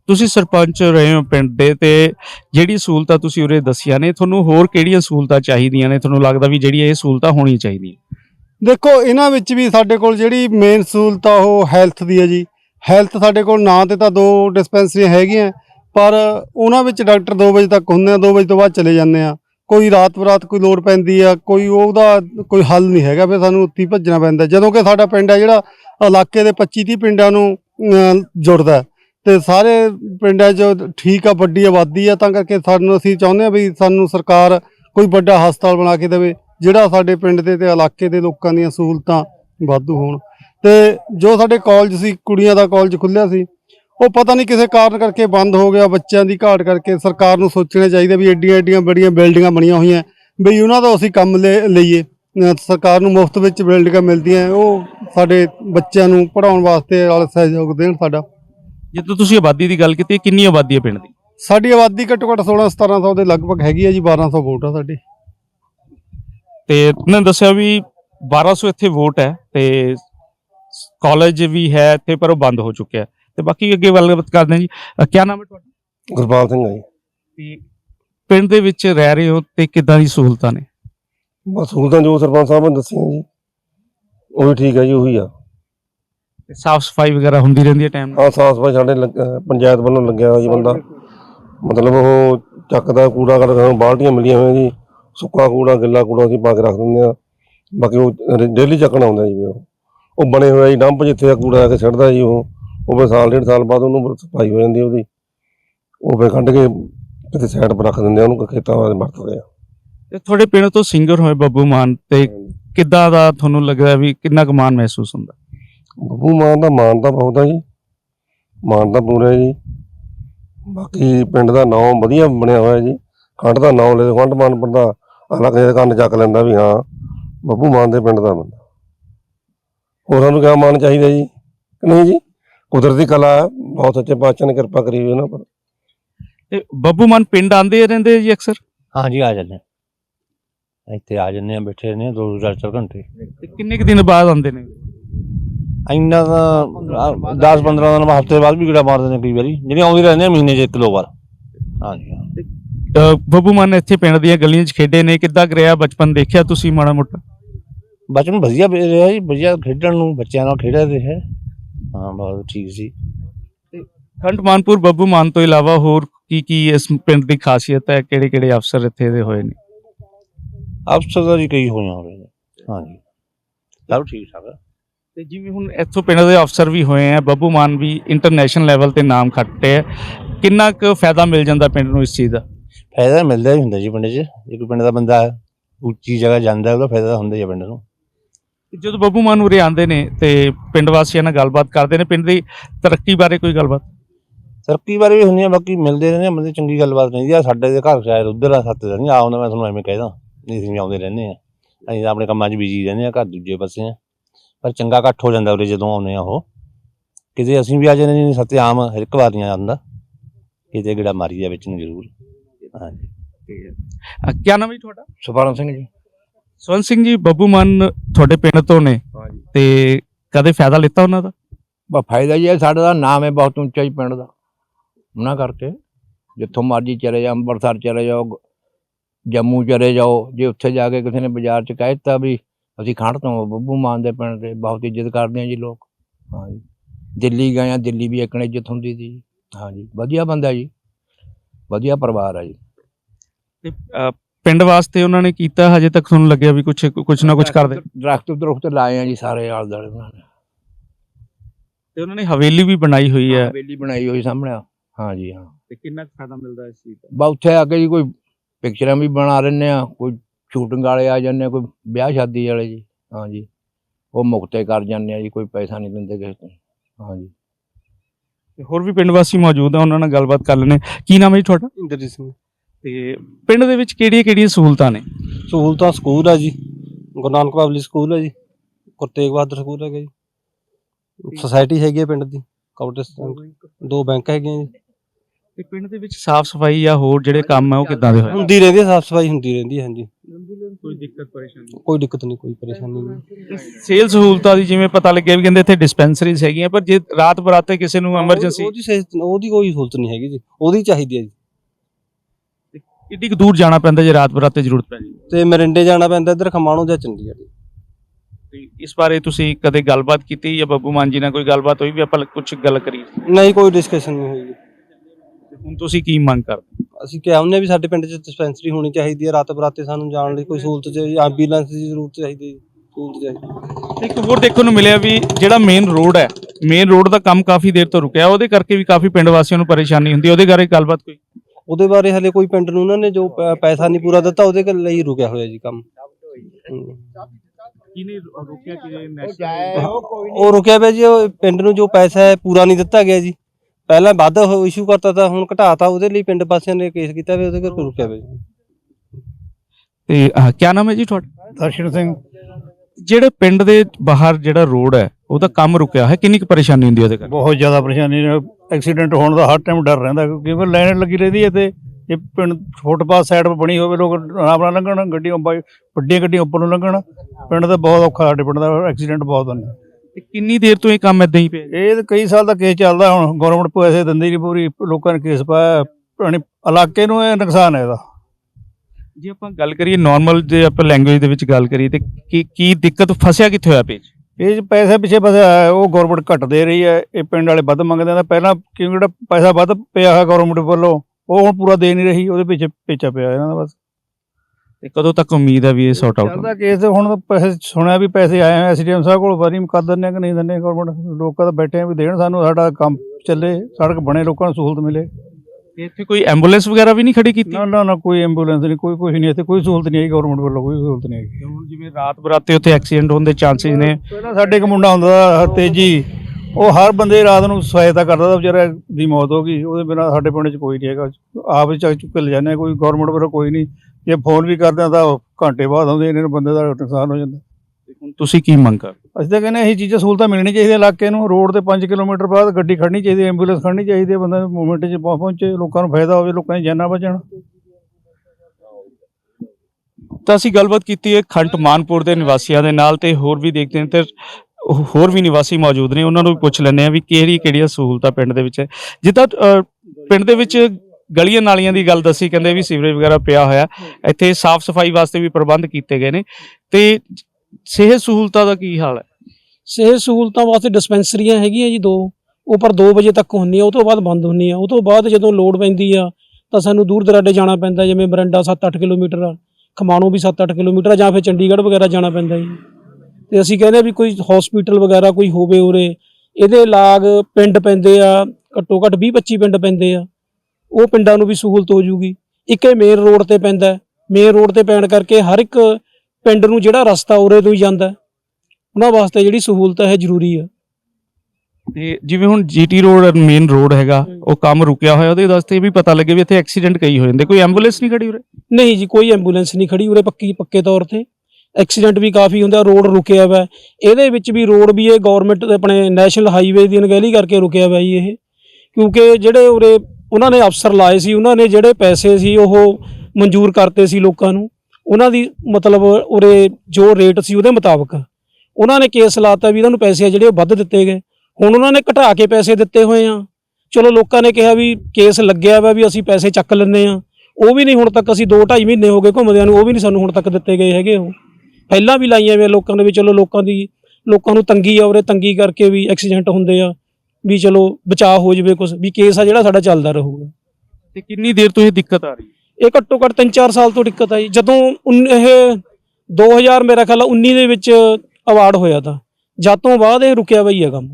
ਤੁਸੀਂ ਸਰਪੰਚ ਰਹੇ ਹੋ ਪਿੰਡ ਦੇ ਤੇ ਜਿਹੜੀ ਸਹੂਲਤਾਂ ਤੁਸੀਂ ਉਰੇ ਦੱਸੀਆਂ ਨੇ ਤੁਹਾਨੂੰ ਹੋਰ ਕਿਹੜੀਆਂ ਸਹੂਲਤਾਂ ਚਾਹੀਦੀਆਂ ਨੇ? ਤੁਹਾਨੂੰ ਲੱਗਦਾ ਵੀ ਜਿਹੜੀ ਇਹ ਸਹੂਲਤਾਂ ਹੋਣੀ ਚਾਹੀਦੀਆਂ? ਦੇਖੋ ਇਹਨਾਂ ਵਿੱਚ ਵੀ ਸਾਡੇ ਕੋਲ ਜਿਹੜੀ ਮੇਨ ਸਹੂਲਤ ਆ ਉਹ ਹੈਲਥ ਦੀ ਹੈ ਜੀ। ਹੈਲਥ ਸਾਡੇ ਕੋਲ ਨਾਂ ਤੇ ਤਾਂ ਦੋ ਡਿਸਪੈਂਸਰੀਆਂ ਹੈਗੀਆਂ ਪਰ ਉਹਨਾਂ ਵਿੱਚ ਡਾਕਟਰ 2 ਵਜੇ ਤੱਕ ਹੁੰਦੇ ਆ 2 ਵਜੇ ਤੋਂ ਬਾਅਦ ਚਲੇ ਜਾਂਦੇ ਆ। ਕੋਈ ਰਾਤ ਬਰਾਤ ਕੋਈ ਲੋੜ ਪੈਂਦੀ ਆ ਕੋਈ ਉਹਦਾ ਕੋਈ ਹੱਲ ਨਹੀਂ ਹੈਗਾ ਫਿਰ ਸਾਨੂੰ ਉੱਥੇ ਭੱਜਣਾ ਪੈਂਦਾ। ਜਦੋਂ ਕਿ ਸਾਡਾ ਪਿੰਡ ਆ ਜਿਹੜਾ ਇਲਾਕੇ ਦੇ 25 30 ਪਿੰਡਾਂ ਨੂੰ ਅਮ, ਜੁੜਦਾ। ਹੈ ਤੇ ਸਾਰੇ ਪਿੰਡਾਂ 'ਚ ਠੀਕ ਆ, ਵੱਡੀ ਆਬਾਦੀ ਆ, ਤਾਂ ਕਰਕੇ ਸਾਨੂੰ ਅਸੀਂ ਚਾਹੁੰਦੇ ਆ ਵੀ ਸਾਨੂੰ ਸਰਕਾਰ ਕੋਈ ਵੱਡਾ ਹਸਪਤਾਲ ਬਣਾ ਕੇ ਦੇਵੇ, ਜਿਹੜਾ ਸਾਡੇ ਪਿੰਡ ਦੇ ਤੇ ਇਲਾਕੇ ਦੇ ਲੋਕਾਂ ਦੀਆਂ ਸਹੂਲਤਾਂ ਵਾਧੂ ਹੋਣ। ਤੇ ਜੋ ਸਾਡੇ ਕਾਲਜ ਸੀ, ਕੁੜੀਆਂ ਦਾ ਕਾਲਜ ਖੁੱਲਿਆ ਸੀ, ਉਹ ਪਤਾ ਨਹੀਂ ਕਿਸੇ ਕਾਰਨ ਕਰਕੇ ਬੰਦ ਹੋ ਗਿਆ, ਬੱਚਿਆਂ ਦੀ ਘਾਟ ਕਰਕੇ ਸਰਕਾਰ ਨੂੰ ਸੋਚਣਾ ਚਾਹੀਦਾ ਵੀ ਐਡੀਆਂ ਐਡੀਆਂ ਬੜੀਆਂ ਬਿਲਡਿੰਗਾਂ ਬਣੀਆਂ ਹੋਈਆਂ, ਵੀ ਉਹਨਾਂ ਦਾ ਅਸੀਂ ਕੰਮ ਲੈ- ਲਈਏ। ਸਰਕਾਰ ਨੂੰ ਮੁਫਤ ਵਿੱਚ ਬਿਲਡਿੰਗਾਂ ਮਿਲਦੀਆਂ, ਉਹ ਸਾਡੇ ਬੱਚਿਆਂ ਨੂੰ ਪੜਾਉਣ ਵਾਸਤੇ ਨਾਲ ਸਹਿਯੋਗ ਦੇਣ ਸਾਡਾ। ਜਦੋਂ ਤੁਸੀਂ ਆਬਾਦੀ ਦੀ ਗੱਲ ਕੀਤੀ ਹੈ, ਕਿੰਨੀ ਆਬਾਦੀ ਹੈ ਪਿੰਡ ਦੀ? ਸਾਡੀ ਆਬਾਦੀ ਘੱਟੋ ਘੱਟ 16 1700 ਦੇ ਲਗਭਗ ਹੈਗੀ ਹੈ ਜੀ 1200 ਵੋਟ ਆ ਸਾਡੀ। ਤੇ ਉਹਨਾਂ ਨੇ ਦੱਸਿਆ ਵੀ 1200 ਇੱਥੇ ਵੋਟ ਹੈ ਤੇ ਕਾਲਜ ਵੀ ਹੈ ਇੱਥੇ ਪਰ ਉਹ ਬੰਦ ਹੋ ਚੁੱਕਿਆ ਹੈ। ਤੇ ਬਾਕੀ ਅੱਗੇ ਗੱਲਬਾਤ ਕਰਦੇ ਹਾਂ ਜੀ। ਅ, ਕਿਆ ਨਾਮ ਹੈ ਤੁਹਾਡਾ? ਗੁਰਪਾਲ ਸਿੰਘ ਆ ਜੀ। ਤੇ ਪਿੰਡ ਦੇ ਵਿੱਚ ਰਹਿ ਰਹੇ ਹੋ ਤੇ ਕਿੱਦਾਂ ਦੀ ਸਹੂਲਤਾਂ ਨੇ? ਬਸ ਸਹੂਲਤਾਂ ਜੋ ਸਰਪੰਚ ਸਾਹਿਬ ਨੇ ਦੱਸੀਆਂ ਜੀ ਉਹ ਵੀ ਠੀਕ ਹੈ ਜੀ ਉਹੀ ਆ। ਸਾਫ਼ ਸਫ਼ਾਈ ਵਗੈਰਾ ਹੁੰਦੀ ਰਹਿੰਦੀ ਹੈ ਟਾਈਮ ਆ ਸਾਫ਼ ਸਫ਼ਾਈ ਸਾਡੇ ਲੱਗ- ਅਹ ਪੰਚਾਇਤ ਵੱਲੋਂ ਲੱਗਿਆ ਹੋਇਆ ਜੀ ਬੰਦਾ। ਮਤਲਬ ਉਹ ਚੱਕਦਾ ਕੂੜਾ ਕੱਢਦਾ ਸਾਨੂੰ ਬਾਲਟੀਆਂ ਮਿਲੀਆਂ ਹੋਈਆਂ ਜੀ। ਸੁੱਕਾ ਕੂੜਾ ਗਿੱਲਾ ਕੂੜਾ ਅਸੀਂ ਪਾ ਕੇ ਰੱਖ ਦਿੰਦੇ ਆ ਬਾਕੀ ਉਹ ਡੇਲੀ ਚੱਕਣ ਆਉਂਦਾ ਜੀ ਉਹ। ਉਹ ਬਣੇ ਹੋਇਆ ਜੀ ਡੰਪ ਜਿੱਥੇ ਆ ਕੂੜਾ ਆ ਕੇ ਛੱਡਦਾ ਜੀ ਉਹ। ਉਹ ਫਿਰ ਸਾਲ ਡੇਢ ਸਾਲ ਬਾਅਦ ਉਹਨੂੰ ਸਫ਼ਾਈ ਹੋ ਜਾਂਦੀ ਉਹਦੀ। ਉਹ ਫਿਰ ਕੱਢ ਕੇ ਕਿਤੇ ਸਾਈਡ 'ਤੇ ਰੱਖ ਦਿੰਦੇ ਆ ਉਹਨੂੰ ਖੇਤਾਂ ਵਾਲੇ ਵਰਤਦੇ ਆ। ਤੇ ਤੁਹਾਡੇ ਪਿੰਡ ਤੋਂ ਸਿੰਗਰ ਹੋਏ ਬੱਬੂ ਮਾਨ ਤੇ ਕਿੱਦਾਂ ਦਾ ਤੁਹਾਨੂੰ ਲੱਗਦਾ ਵੀ ਕਿੰਨਾ ਕੁ ਮਾਣ ਮਹਿਸੂਸ ਹੁੰਦਾ? ਬੱਬੂ ਮਾਨ ਦਾ ਮਾਨ ਤਾਂ ਬਹੁਤ ਆ ਜੀ। ਮਾਨ ਤਾਂ ਪੂਰਾ ਜੀ। ਬਾਕੀ ਪਿੰਡ ਦਾ ਨਾਮ ਵਧੀਆ ਬਣਿਆ ਹੋਇਆ ਜੀ। ਖੰਡ ਦਾ ਨਾਮ ਲੈ ਖੰਡ ਮਾਨ ਬੰਦਾ ਅਲੱਗ ਜਿਹੇ ਕੰਨ ਚੱਕ ਲੈਂਦਾ ਵੀ ਹਾਂ ਬੱਬੂ ਮਾਨ ਦੇ ਪਿੰਡ ਦਾ ਬੰਦਾ। ਹੋਰਾਂ ਨੂੰ ਕਿਆ ਮਾਨ ਚਾਹੀਦਾ ਜੀ? ਕਿ ਨਹੀਂ ਜੀ? ਕੁਦਰਤੀ ਕਲਾ ਹੈ, ਬਹੁਤ ਸੱਚੇ ਪਾਤਸ਼ਾਹ ਨੇ ਕਿਰਪਾ ਕਰੀ ਹੋਈ ਉਹਨਾਂ ਪਰ। ਤੇ ਬੱਬੂ ਮਾਨ ਪਿੰਡ ਆਂਦੇ ਰਹਿੰਦੇ ਜੀ ਅਕਸਰ? ਹਾਂਜੀ ਆ ਜਾਂਦੇ ਹਾਂ। ਇੱਥੇ ਆ ਜਾਂਦੇ ਆ ਬੈਠੇ ਨੇ ਦੋ ਦੋ ਚਾਰ ਚਾਰ ਘੰਟੇ। ਤੇ ਕਿੰਨੇ ਕੁ ਦਿਨ ਬਾਅਦ ਆਉਂਦੇ ਨੇ? ਇੰਨਾ ਤਾਂ 10 15 ਦਿਨ ਹਫ਼ਤੇ ਬਾਅਦ ਵੀ ਕਿਹੜਾ ਮਾਰਦੇ ਨੇ ਕਈ ਵਾਰੀ। ਜਿਹੜੇ ਆਉਂਦੇ ਰਹਿੰਦੇ ਆ ਮਹੀਨੇ 'ਚ ਇੱਕ ਦੋ ਵਾਰ। ਹਾਂਜੀ ਹਾਂ। ਬੱਬੂ ਮਾਨ ਇੱਥੇ ਪਿੰਡ ਦੀਆਂ ਗਲੀਆਂ 'ਚ ਖੇਡੇ ਨੇ ਕਿੱਦਾਂ ਰਿਹਾ ਬਚਪਨ ਦੇਖਿਆ ਤੁਸੀਂ ਮਾੜਾ ਮੋਟਾ? ਬਚਪਨ ਵਧੀਆ ਵੀ ਰਿਹਾ ਜੀ ਵਧੀਆ ਖੇਡਣ ਨੂੰ ਬੱਚਿਆਂ ਨਾਲ ਖੇਡਦੇ ਹੈ। ਹਾਂ ਬਹੁਤ ਠੀਕ ਸੀ। ਖੰਡ ਮਾਨਪੁਰ ਬੱਬੂ ਮਾਨ ਤੋਂ ਇਲਾਵਾ ਹੋਰ ਕੀ ਕੀ ਇਸ ਪਿੰਡ ਦੀ ਖਾਸੀਅਤ ਹੈ? ਕਿਹੜੇ ਕਿਹੜੇ ਅਫਸਰ ਇੱਥੇ ਦੇ ਹੋਏ ਨੇ? ਅਫਸਰ ਦਾ ਜੀ ਕਈ ਹੋਈਆਂ ਹੋਵੇ ਹਾਂਜੀ। ਸਭ ਠੀਕ ਠਾਕ ਆ। ਤੇ ਜਿਵੇਂ ਹੁਣ ਇੱਥੋਂ ਪਿੰਡ ਦੇ ਅਫਸਰ ਵੀ ਹੋਏ ਆ ਬੱਬੂ ਮਾਨ ਵੀ ਇੰਟਰਨੈਸ਼ਨਲ ਲੈਵਲ ਤੇ ਨਾਮ ਖੱਟੇ ਆ। ਕਿੰਨਾ ਕੁ ਫਾਇਦਾ ਮਿਲ ਜਾਂਦਾ ਪਿੰਡ ਨੂੰ ਇਸ ਚੀਜ਼ ਦਾ? ਫਾਇਦਾ ਮਿਲਦਾ ਹੀ ਹੁੰਦਾ ਜੀ ਪਿੰਡ 'ਚ। ਜੇ ਕੋਈ ਪਿੰਡ ਦਾ ਬੰਦਾ ਉੱਚੀ ਜਗ੍ਹਾ ਜਾਂਦਾ ਉਹਦਾ ਫਾਇਦਾ ਹੁੰਦਾ ਹੀ ਆ ਪਿੰਡ ਨੂੰ। ਜਦੋਂ ਬੱਬੂ ਮਾਨ ਉਰੇ ਆਉਂਦੇ ਨੇ ਤੇ ਪਿੰਡ ਵਾਸੀਆਂ ਨਾਲ ਗੱਲਬਾਤ ਕਰਦੇ ਨੇ ਪਿੰਡ ਦੀ ਤਰੱਕੀ ਬਾਰੇ ਕੋਈ ਗੱਲਬਾਤ? ਤਰੱਕੀ ਬਾਰੇ ਵੀ ਹੁੰਦੀਆਂ ਬਾਕੀ ਮਿਲਦੇ ਰਹਿੰਦੇ ਆ ਬੰਦੇ ਚੰਗੀ ਗੱਲਬਾਤ ਨਹੀਂ ਆ ਸਾਡੇ ਦੇ ਘਰ ਸ਼ਾਇਦ ਉਧਰ ਆ ਸੱਤ ਨਹੀਂ ਆਉਂਦਾ ਮੈਂ ਤੁਹਾਨੂੰ ਐਵੇਂ ਕਹਿਦਾ ਨਹੀਂ ਅਸੀਂ ਆਉਂਦੇ ਰਹਿੰਦੇ ਆ। ਅਸੀਂ ਆਪਣੇ ਕੰਮਾਂ 'ਚ ਬਿਜ਼ੀ ਰਹਿੰਦੇ ਆ ਘਰ ਦੂਜੇ ਪਾਸੇ ਆ। ਪਰ ਚੰਗਾ ਇਕੱਠ ਹੋ ਜਾਂਦਾ ਉਰੇ ਜਦੋਂ ਆਉਂਦੇ ਆ ਉਹ। ਕਿਤੇ ਅਸੀਂ ਵੀ ਆ ਜਾਂਦੇ ਨਹੀਂ ਸੱਤੇ ਆਮ ਹਰ ਇੱਕ ਵਾਰ ਨਹੀਂ ਆਉਂਦਾ ਕਿਤੇ ਗੇੜਾ ਮਾਰੀ ਜਾ ਵਿੱਚ ਨੂੰ ਜ਼ਰੂਰ। ਹਾਂਜੀ। ਅ, ਕਿਆ ਨਾਮ ਹੈ ਜੀ ਤੁਹਾਡਾ? ਸੁਪਰਨ ਸਿੰਘ ਜੀ। ਸਵਨ ਸਿੰਘ ਜੀ ਬੱਬੂ ਮਾਨ ਤੁਹਾਡੇ ਪਿੰਡ ਤੋਂ ਨੇ। ਹਾਂਜੀ। ਤੇ ਕਦੇ ਫਾਇਦਾ ਲਿੱਤਾ ਉਹਨਾਂ ਦਾ? ਬਾ ਫਾਇਦਾ ਹੀ ਹੈ ਸਾਡਾ ਦਾ ਨਾਮ ਹੈ ਬਹੁਤ ਉੱਚਾ ਹੀ ਪਿੰਡ ਦਾ। ਉਹਨਾਂ ਕਰਕੇ ਜਿੱਥੋਂ ਮਰਜ਼ੀ ਚਲੇ ਜਾ ਅੰਮ੍ਰਿਤਸਰ ਚਲੇ ਜਾਓ ਗ- ਜੰਮੂ ਚਲੇ ਜਾਓ ਜੇ ਉੱਥੇ ਜਾ ਕੇ ਕਿਸੇ ਨੇ ਬਾਜ਼ਾਰ 'ਚ ਕਹਿ ਦਿੱਤਾ ਵੀ ਅਸੀਂ ਖੰਡ ਤੋਂ ਬੱਬੂ ਮਾਨ ਦੇ ਪਿੰਡ ਦੇ ਬਹੁਤ ਇੱਜ਼ਤ ਕਰਦੇ ਆ ਜੀ ਲੋਕ। ਹਾਂਜੀ ਦਿੱਲੀ ਗਏ ਆ ਦਿੱਲੀ ਵੀ ਇੱਕ ਨੇ ਇੱਜ਼ਤ ਹੁੰਦੀ ਸੀ ਜੀ। ਹਾਂਜੀ ਵਧੀਆ ਬੰਦਾ ਜੀ। ਵਧੀਆ ਪਰਿਵਾਰ ਆ ਜੀ। ਤੇ ਪਿੰਡ ਵਾਸਤੇ ਉਹਨਾਂ ਨੇ ਕੀਤਾ ਹਜੇ ਤੱਕ ਤੁਹਾਨੂੰ ਲੱਗਿਆ ਵੀ ਕੁਝ ਕੁਝ ਨਾ ਕੁਝ ਕਰਦੇ? ਦਰਖਤ ਦਰਖਤ ਲਾਏ ਆ ਜੀ ਸਾਰੇ ਆਲੇ ਦੁਆਲੇ ਉਹਨਾਂ ਨੇ। ਤੇ ਉਹਨਾਂ ਨੇ ਹਵੇਲੀ ਵੀ ਬਣਾਈ ਹੋਈ ਹੈ। ਹਵੇਲੀ ਬਣਾਈ ਹੋਈ ਸਾਹਮਣੇ। ਹਾਂਜੀ ਹਾਂ। ਤੇ ਕਿੰਨਾ ਫਾਇਦਾ ਮਿਲਦਾ ਇਸ ਚੀਜ਼ ਦਾ? ਬਾ ਉੱਥੇ ਆ ਕੇ ਜੀ ਕੋਈ ਪਿਕਚਰਾਂ ਵੀ ਬਣਾ ਲੈਂਦੇ ਆ ਕੋਈ ਸ਼ੂਟਿੰਗ ਵਾਲੇ ਆ ਜਾਂਦੇ ਆ ਕੋਈ ਵਿਆਹ ਸ਼ਾਦੀ ਵਾਲੇ ਜੀ ਹਾਂਜੀ ਉਹ ਮੁਕਤੇ ਕਰ ਜਾਂਦੇ ਆ ਜੀ ਕੋਈ ਪੈਸਾ ਨਹੀਂ ਦਿੰਦੇ ਕਿਸੇ ਤੋਂ ਹਾਂਜੀ ਤੇ ਹੋਰ ਵੀ ਪਿੰਡ ਵਾਸੀ ਮੌਜੂਦ ਆ ਉਹਨਾਂ ਨਾਲ ਗੱਲਬਾਤ ਕਰ ਲੈਣੇ ਕੀ ਨਾਮ ਹੈ ਜੀ ਤੁਹਾਡਾ? ਇੰਦਰਜੀਤ ਸਿੰਘ। ਤੇ ਪਿੰਡ ਦੇ ਵਿੱਚ ਕਿਹੜੀਆਂ ਕਿਹੜੀਆਂ ਸਹੂਲਤਾਂ ਨੇ? ਸਹੂਲਤਾਂ ਸਕੂਲ ਆ ਜੀ। ਗੁਰੂ ਨਾਨਕ ਪਬਲਿਕ ਸਕੂਲ ਹੈ ਜੀ। ਗੁਰੂ ਤੇਗ ਬਹਾਦਰ ਸਕੂਲ ਹੈਗਾ ਜੀ। ਸੁਸਾਇਟੀ ਹੈਗੀ ਹੈ ਪਿੰਡ ਦੀ। ਕਾਊਂਟਰ ਦੋ ਬੈਂਕ ਹੈਗੀਆਂ ਜੀ। ਤੇ ਪਿੰਡ ਦੇ ਵਿੱਚ ਸਾਫ਼ ਸਫ਼ਾਈ ਜਾਂ ਹੋਰ ਜਿਹੜੇ ਕੰਮ ਆ ਉਹ ਕਿੱਦਾਂ ਦੇ ਹੋਏ? ਹੁੰਦੀ ਰਹਿੰਦੀ ਹੈ ਸਾਫ਼ ਸਫ਼ਾਈ ਹੁੰਦੀ ਰਹਿੰਦੀ ਹੈ ਹਾਂਜੀ। ਕੋਈ ਦਿੱਕਤ ਪਰੇਸ਼ਾਨੀ? ਕੋਈ ਦਿੱਕਤ ਨਹੀਂ ਕੋਈ ਪਰੇਸ਼ਾਨੀ ਨਹੀਂ। ਸੇਲ ਸਹੂਲਤਾਂ ਦੀ ਜਿਵੇਂ ਪਤਾ ਲੱਗਿਆ ਵੀ ਕਹਿੰਦੇ ਇੱਥੇ ਡਿਸਪੈਂਸਰੀਜ਼ ਹੈਗੀਆਂ ਪਰ ਜੇ ਰਾਤ ਬਰਾਤੇ ਕਿਸੇ ਨੂੰ ਐਮਰਜੈਂਸੀ ਉਹਦੀ ਸਹੀ- ਉਹਦੀ ਕੋਈ ਸਹੂਲਤ ਨਹੀਂ ਹੈਗੀ ਜੀ ਉਹਦੀ ਚਾਹੀਦੀ ਹੈ ਜੀ। ਕਿੰਨੀ ਕੁ ਦੂਰ ਜਾਣਾ ਪੈਂਦਾ ਜੇ ਰਾਤ ਬਰਾਤੇ ਜ਼ਰੂਰਤ ਪੈ ਜੇ ਤੇ ਮਰਿੰਡੇ ਜਾਣਾ ਪੈਂਦਾ ਇੱਧਰ ਖਮਾਣੋ ਜਾਂ ਚੰਡੀਗੜ੍ਹ ਤੇ ਇਸ ਬਾਰੇ ਤੁਸੀਂ ਕਦੇ ਗੱਲਬਾਤ ਕੀਤੀ ਜਾਂ ਬੱਬੂ ਮਾਨ ਜੀ ਨਾਲ ਕੋਈ ਗੱਲਬਾਤ ਹੋਈ ਵੀ ਆਪਾਂ ਕੁਝ ਗੱਲ ਕਰੀ ਨਹੀਂ ਕੋਈ ਡਿਸਕਸ਼ਨ ਨਹੀਂ ਹੋਈ ਜੀ। ਹੁਣ ਤੁਸੀਂ ਕੀ ਮੰਗ ਕਰਦੇ ਅਸੀਂ ਕਿਹਾ ਉਹਨੇ ਵੀ ਸਾਡੇ ਪਿੰਡ 'ਚ ਡਿਸਪੈਂਸਰੀ ਹੋਣੀ ਚਾਹੀਦੀ ਹੈ ਰਾਤ ਬਰਾਤੇ ਸਾਨੂੰ ਜਾਣ ਲਈ ਕੋਈ ਸਹੂਲਤ ਚਾਹੀਦੀ ਐਂਬੂਲੈਂਸ ਦੀ ਜ਼ਰੂਰਤ ਚਾਹੀਦੀ ਹੈ ਸਹੂਲਤ ਚਾਹੀਦੀ ਇੱਕ ਹੋਰ ਦੇਖਣ ਨੂੰ ਮਿਲਿਆ ਵੀ ਜਿਹੜਾ ਮੇਨ ਰੋਡ ਹੈ ਮੇਨ ਰੋਡ ਦਾ ਕੰਮ ਕਾਫੀ ਦੇਰ ਤੋਂ ਰੁਕਿਆ ਉਹਦੇ ਕਰਕੇ ਵੀ ਕਾਫੀ ਪਿੰਡ ਵਾਸੀਆਂ ਨੂੰ ਪਰੇਸ਼ਾਨੀ ਹੁੰਦੀ ਹੈ ਉਹਦੇ ਬਾਰੇ ਗੱਲਬਾਤ ਕੋਈ? ਉਹਦੇ ਬਾਰੇ ਹਲੇ ਕੋਈ ਪਿੰਡ ਨੂੰ ਉਹਨਾਂ ਨੇ ਜੋ ਪ- ਪੈਸਾ ਨਹੀਂ ਪੂਰਾ ਦਿੱਤਾ ਉਹਦੇ ਲਈ ਰੁਕਿਆ ਹੋਇਆ ਜੀ ਕੰਮ। ਹਮ। ਕਿਨੇ ਰੁਕਿਆ ਕਿ ਉਹ ਰੁਕਿਆ ਪਿਆ ਜੀ ਉਹ ਪਿੰਡ ਨੂੰ ਜੋ ਪੈਸਾ ਹੈ ਪੂਰਾ ਨਹੀਂ ਦਿੱਤਾ ਗਿਆ ਜੀ। ਪਹਿਲਾਂ ਵੱਧ ਇਸ਼ੂ ਕਰਤਾ ਤਾਂ ਹੁਣ ਘਟਾਤਾ ਉਹਦੇ ਲਈ ਪਿੰਡ ਵਾਸੀਆਂ ਨੇ ਕੇਸ ਕੀਤਾ ਵੀ ਉਹਦੇ ਕਰਕੇ ਰੁਕਿਆ ਜੀ। ਤੇ ਕੀ ਨਾਮ ਹੈ ਜੀ ਤੁਹਾਡਾ? ਦਰਸ਼ਨ ਸਿੰਘ। ਜਿਹੜੇ ਪਿੰਡ ਦੇ ਬਾਹਰ ਜਿਹੜਾ ਰੋਡ ਹੈ ਉਹਦਾ ਕੰਮ ਰੁਕਿਆ ਹੈ? ਕਿੰਨੀ ਕੁ ਪਰੇਸ਼ਾਨੀ ਹੁੰਦੀ ਹੈ ਉਹਦੇ ਕਰਕੇ ਬਹੁਤ ਜ਼ਿਆਦਾ ਪਰੇਸ਼ਾਨੀ ਨੇ। ਐਕਸੀਡੈਂਟ ਹੋਣ ਦਾ ਹਰ ਟਾਈਮ ਡਰ ਰਹਿੰਦਾ ਕਿਉਂਕਿ ਲਾਈਨ ਲੱਗੀ ਰਹਿੰਦੀ ਹੈ ਤੇ ਇਹ ਪਿੰਡ ਫੁੱਟਪਾਥ ਸਾਈਡ 'ਤੇ ਬਣੀ ਹੋਵੇ ਲੋਕ ਆਰਾਮ ਨਾਲ ਲੰਘਣ ਗੱਡੀਆਂ ਬਾਈ- ਵੱਡੀਆਂ ਗੱਡੀਆਂ ਉੱਪਰ ਨੂੰ ਲੰਘਣ। ਪਿੰਡ ਦਾ ਬਹੁਤ ਔਖਾ ਸਾਡੇ ਪਿੰਡ ਦਾ ਐਕਸੀਡੈਂਟ ਬਹੁਤ ਹੁੰਦੇ। ਤੇ ਕਿੰਨੀ ਦੇਰ ਤੋਂ ਇਹ ਕੰਮ ਇਦਾਂ ਹੀ ਪਿਆ ਇਹ ਤਾਂ ਕਈ ਸਾਲ ਦਾ ਕੇਸ ਚੱਲਦਾ ਹੁਣ ਗਵਰਨਮੈਂਟ ਪੈਸੇ ਦਿੰਦੀ ਨਹੀਂ ਪੂਰੀ ਲੋਕਾਂ ਨੇ ਕੇਸ ਪਾਇਆ ਪੁਰਾਣੀ ਇਲਾਕੇ ਨੂੰ ਇਹ ਨੁਕਸਾਨ ਹੈ ਇਹਦਾ। ਜੇ ਆਪਾਂ ਗੱਲ ਕਰੀਏ ਨਾਰਮਲ ਜੇ ਆਪਾਂ ਲੈਂਗੁਏਜ ਦੇ ਵਿੱਚ ਗੱਲ ਕਰੀਏ ਤੇ ਕੀ ਕੀ ਦਿੱਕਤ ਫਸਿਆ ਕਿੱਥੇ ਹੋਇਆ ਪੇਜ ਇਹ 'ਚ ਪੈਸੇ ਪਿੱਛੇ ਫਸਿਆ ਹੈ, ਉਹ ਗਵਰਨਮੈਂਟ ਘੱਟ ਦੇ ਰਹੀ ਹੈ ਇਹ ਪਿੰਡ ਵਾਲੇ ਵੱਧ ਮੰਗਦੇ ਆ ਪਹਿਲਾਂ ਕਿਉਂਕਿ ਜਿਹੜਾ ਪੈਸਾ ਵੱਧ ਪਿਆ ਹੈ ਗਵਰਨਮੈਂਟ ਵੱਲੋਂ ਉਹ ਹੁਣ ਪੂਰਾ ਦੇ ਨਹੀਂ ਰਹੀ ਉਹਦੇ ਪਿੱਛੇ ਪੇਚਾ ਪਿਆ ਇਹਨਾਂ ਦਾ ਬਸ। ਤੇ ਕਦੋਂ ਤੱਕ ਉਮੀਦ ਹੈ ਵੀ ਇਹ ਸੌਟ ਆਊਟ ਚੱਲਦਾ ਕੇਸ ਹੁਣ ਤਾਂ ਪੈਸੇ ਸੁਣਿਆ ਵੀ ਪੈਸੇ ਆਏ ਹੋਏ ਐਸਡੀਐਮ ਸਾਹਿਬ ਕੋਲ ਵਾਰੀ ਕਰ ਦਿੰਦੇ ਆ ਕਿ ਨਹੀਂ ਦਿੰਦੇ ਗਵਰਨਮੈਂਟ ਲੋਕਾਂ ਤਾਂ ਬੈਠੇ ਆ ਵੀ ਦੇਣ ਸਾਨੂੰ ਸਾਡਾ ਕੰਮ ਚੱਲੇ ਸੜਕ ਬਣੇ ਲੋਕਾਂ ਨੂੰ ਸਹੂਲਤ ਮਿਲੇ। ਇੱਥੇ ਕੋਈ ਐਂਬੂਲੈਂਸ ਵਗੈਰਾ ਵੀ ਨਹੀਂ ਖੜੀ ਕੀਤੀ? ਨਾ ਨਾ ਨਾ ਕੋਈ ਐਂਬੂਲੈਂਸ ਨਹੀਂ ਕੋਈ ਕੁਝ ਨਹੀਂ ਇੱਥੇ ਕੋਈ ਸਹੂਲਤ ਨਹੀਂ ਆਈ ਗਵਰਨਮੈਂਟ ਵੱਲੋਂ ਕੋਈ ਸਹੂਲਤ ਨਹੀਂ ਆਈ ਹੁਣ ਜਿਵੇਂ ਰਾਤ ਬਰਾਤੇ ਉੱਥੇ ਐਕਸੀਡੈਂਟ ਹੋਣ ਦੇ ਚਾਂਸਸ ਨੇ। ਪਹਿਲਾਂ ਸਾਡੇ ਇੱਕ ਮੁੰਡਾ ਹੁੰਦਾ ਤੇਜੀ ਉਹ ਹਰ ਬੰਦੇ ਰਾਤ ਨੂੰ ਸਹਾਇਤਾ ਕਰਦਾ ਤਾਂ ਵਿਚਾਰਾ ਦੀ ਮੌਤ ਹੋ ਗਈ ਉਹਦੇ ਬਿਨਾਂ ਸਾਡੇ ਪਿੰਡ 'ਚ ਕੋਈ ਨਹੀਂ ਹੈਗਾ। ਆਪ ਚੱਕ ਚੁੱਕ ਕੇ ਲੈ ਜਾਂਦੇ ਕੋਈ ਗਵਰਨਮੈਂਟ ਵੱਲੋਂ ਕੋਈ ਨਹੀਂ। ਜੇ ਫੋਨ ਵੀ ਕਰਦੇ ਆ ਤਾਂ ਘੰਟੇ ਬਾਅਦ ਆਉਂਦੇ ਇਹਨਾਂ ਨੂੰ ਬੰਦੇ ਦਾ ਨੁਕਸਾਨ ਹੋ ਜਾਂਦਾ। ਹੁਣ ਤੁਸੀਂ ਕੀ ਮੰਗ ਕਰ ਅਸੀਂ ਤਾਂ ਕਹਿੰਦੇ ਇਹ ਚੀਜ਼ਾਂ ਸਹੂਲਤਾਂ ਮਿਲਣੀ ਚਾਹੀਦੀਆਂ ਇਲਾਕੇ ਨੂੰ। ਰੋਡ ਤੇ 5 ਕਿਲੋਮੀਟਰ ਬਾਅਦ ਗੱਡੀ ਖੜਨੀ ਚਾਹੀਦੀ ਐਂਬੂਲੈਂਸ ਖੜਨੀ ਚਾਹੀਦੀ ਹੈ ਬੰਦਾ ਮੂਵਮੈਂਟ 'ਚ ਪਹੁੰ- ਪਹੁੰਚੇ ਲੋਕਾਂ ਨੂੰ ਫਾਇਦਾ ਹੋਵੇ ਲੋਕਾਂ ਦੀ ਜਾਨਾਂ ਬਚਣ। ਤਾਂ ਅਸੀਂ ਗੱਲਬਾਤ ਕੀਤੀ ਹੈ ਖੰਟ ਮਾਨਪੁਰ ਦੇ ਨਿਵਾਸੀਆਂ ਦੇ ਨਾਲ ਤੇ ਹੋਰ ਵੀ ਦੇਖਦੇ ਹਾਂ ਤੇ ਹੋਰ ਵੀ ਨਿਵਾਸੀ ਮੌਜੂਦ ਨੇ, ਉਹਨਾਂ ਨੂੰ ਵੀ ਪੁੱਛ ਲੈਂਦੇ ਆ ਵੀ ਕਿਹੜੀ, ਕਿਹੜੀਆਂ ਸਹੂਲਤਾਂ ਪਿੰਡ ਦੇ ਵਿੱਚ ਹੈ। ਜਿੱਦਾਂ ਪਿੰਡ ਦੇ ਵਿੱਚ ਗਲੀਆਂ ਨਾਲੀਆਂ ਦੀ ਗੱਲ ਦੱਸੀ, ਕਹਿੰਦੇ ਵੀ ਸੀਵਰੇਜ ਵਗੈਰਾ ਪਿਆ ਹੋਇਆ। ਇੱਥੇ ਸਾਫ਼ ਸਫ਼ਾਈ ਵਾਸਤੇ ਵੀ ਪ੍ਰਬੰਧ ਕੀਤੇ ਗਏ ਨੇ। ਤੇ ਸਿਹਤ ਸਹੂਲਤਾਂ ਦਾ ਕੀ ਹਾਲ ਹੈ? ਸਿਹਤ ਸਹੂਲਤਾਂ ਵਾਸਤੇ ਡਿਸਪੈਂਸਰੀਆਂ ਹੈਗੀਆਂ ਜੀ ਦੋ। ਉਹ ਪਰ 2 ਵਜੇ ਤੱਕ ਹੁੰਦੀਆਂ, ਉਹ ਤੋਂ ਬਾਅਦ ਬੰਦ ਹੁੰਦੀਆਂ। ਉਹ ਤੋਂ ਬਾਅਦ ਜਦੋਂ ਲੋਡ ਪੈਂਦੀ ਆ, ਤਾਂ ਸਾਨੂੰ ਦੂਰ ਦਰਾਡੇ ਜਾਣਾ ਪੈਂਦਾ, ਜਿਵੇਂ ਬਰੰਡਾ 7-8 ਕਿਲੋਮੀਟਰ ਆ, ਖਮਾਣੋ ਵੀ 7-8 ਕਿਲੋਮੀਟਰ ਆ, ਜਾਂ ਫਿਰ ਚੰਡੀਗੜ੍ਹ ਵਗੈਰਾ ਜਾਣਾ ਪੈਂਦਾ ਜੀ। ਤੇ ਅਸੀਂ ਕਹਿੰਦੇ ਵੀ ਕੋਈ ਹਸਪੀਟਲ ਵਗੈਰਾ ਕੋਈ ਹੋਵੇ ਉਰੇ ਇਹਦੇ ਲਾਗ ਪਿੰਡ ਪੈਂਦੇ ਆ ਘੱਟੋ ਘੱਟ 20-25 ਪਿੰਡ ਪੈਂਦੇ ਆ। ਉਹ ਪਿੰਡਾਂ ਨੂੰ ਵੀ ਸਹੂਲਤ ਹੋ ਜੂਗੀ। ਇੱਕ ਇਹ ਮੇਨ ਰੋਡ ਤੇ ਪੈਂਦਾ ਮੇਨ ਰੋਡ ਤੇ ਪੈਣ ਕਰਕੇ ਹਰ ਇੱਕ ਪਿੰਡ ਨੂੰ ਜਿਹੜਾ ਰਸਤਾ ਉਰੇ ਤੋਂ ਹੀ ਜਾਂਦਾ ਉਹਨਾਂ ਵਾਸਤੇ ਜਿਹੜੀ ਸਹੂਲਤ ਹੈ ਜ਼ਰੂਰੀ ਆ ਤੇ ਜਿਵੇਂ ਹੁਣ ਜੀਟੀ ਰੋਡ ਮੇਨ ਰੋਡ ਹੈਗਾ ਉਹ ਕੰਮ ਰੁਕਿਆ ਹੋਇਆ ਉਹਦੇ ਵਾਸਤੇ ਵੀ ਪਤਾ ਲੱਗੇ ਵੀ ਇੱਥੇ ਐਕਸੀਡੈਂਟ ਕਈ ਹੋ ਜਾਂਦੇ। ਕੋਈ ਐਂਬੂਲੈਂਸ ਨਹੀਂ ਖੜੀ ਉਰੇ? ਨਹੀਂ ਜੀ ਕੋਈ ਐਂਬੂਲੈਂਸ ਨਹੀਂ ਖੜੀ ਉਰੇ ਪੱਕੀ ਪੱਕੇ ਤੌਰ ਤੇ। ਐਕਸੀਡੈਂਟ ਵੀ ਕਾਫੀ ਹੁੰਦਾ, ਰੋਡ ਰੁਕਿਆ ਹੋਇਆ। ਇਹਦੇ ਵਿੱਚ ਵੀ ਰੋਡ ਵੀ ਇਹ ਗਵਰਨਮੈਂਟ ਆਪਣੇ ਨੈਸ਼ਨਲ ਹਾਈਵੇ ਦੀ ਅਣਗਹਿਲੀ ਕਰਕੇ ਰੁਕਿਆ ਹੋਇਆ ਜੀ ਇਹ। ਕਿਉਂਕਿ ਜਿਹੜੇ ਉਰੇ ਉਹਨਾਂ ਨੇ ਅਫਸਰ ਲਾਏ ਸੀ, ਉਹਨਾਂ ਨੇ ਜਿਹੜੇ ਪੈਸੇ ਸੀ ਉਹ ਮਨਜ਼ੂਰ ਕਰਤੇ ਸੀ ਲੋਕਾਂ ਨੂੰ। ਉਹਨਾਂ ਦੀ ਮਤਲਬ ਉਰੇ ਜੋ ਰੇਟ ਸੀ ਉਹਦੇ ਮੁਤਾਬਕ। ਉਹਨਾਂ ਨੇ ਕੇਸ ਲਾਤਾ ਵੀ ਇਹਨਾਂ ਨੂੰ ਪੈਸੇ ਆ ਜਿਹੜੇ ਉਹ ਵੱਧ ਦਿੱਤੇ ਗਏ। ਹੁਣ ਉਹਨਾਂ ਨੇ ਘਟਾ ਕੇ ਪੈਸੇ ਦਿੱਤੇ ਹੋਏ ਆ। ਚਲੋ ਲੋਕਾਂ ਨੇ ਕਿਹਾ ਵੀ ਕੇਸ ਲੱਗਿਆ ਵਾ ਵੀ ਅਸੀਂ ਪੈਸੇ ਚੱਕ ਲੈਂਦੇ ਆ। ਉਹ ਵੀ ਨਹੀਂ ਹੁਣ ਤੱਕ ਅਸੀਂ 2 2.5 ਮਹੀਨੇ ਹੋ ਗਏ ਘੁੰਮਦਿਆਂ ਨੂੰ, ਉਹ ਵੀ ਨਹੀਂ ਸਾਨੂੰ ਹੁਣ ਤੱਕ ਦਿੱਤੇ ਗਏ ਹੈਗੇ ਉਹ। ਪਹਿਲਾਂ ਵੀ ਲਾਈਆਂ ਵੇ ਲੋਕਾਂ ਨੇ ਵੀ ਚਲੋ ਲੋਕਾਂ ਦੀ ਲੋਕਾਂ ਨੂੰ ਤੰਗੀ ਆ ਉਰੇ ਤੰਗੀ ਕਰਕੇ ਵੀ ਐਕਸੀਡੈਂਟ ਹੁੰਦੇ ਆ ਵੀ ਚਲੋ ਬਚਾਅ ਹੋ ਜਵੇ ਕੁਝ ਵੀ ਕੇਸ ਆ ਜਿਹੜਾ ਸਾਡਾ ਚੱਲਦਾ ਰਹੂਗਾ। ਤੇ ਕਿੰਨੀ ਦੇਰ ਤੋਂ ਇਹ ਦਿੱਕਤ ਆ ਰਹੀ ਹੈ? ਇਹ ਘੱਟੋ ਘੱਟ 3-4 ਸਾਲ ਤੋਂ ਦਿੱਕਤ ਆਈ ਜਦੋਂ ਇਹ 2000 ਮੇਰਾ ਖਿਆਲ ਆ 19 ਦੇ ਵਿੱਚ ਅਵਾਰਡ ਹੋਇਆ ਤਾਂ। ਜਦ ਤੋਂ ਬਾਅਦ ਇਹ ਰੁਕਿਆ ਬਈ ਹੈ ਕੰਮ।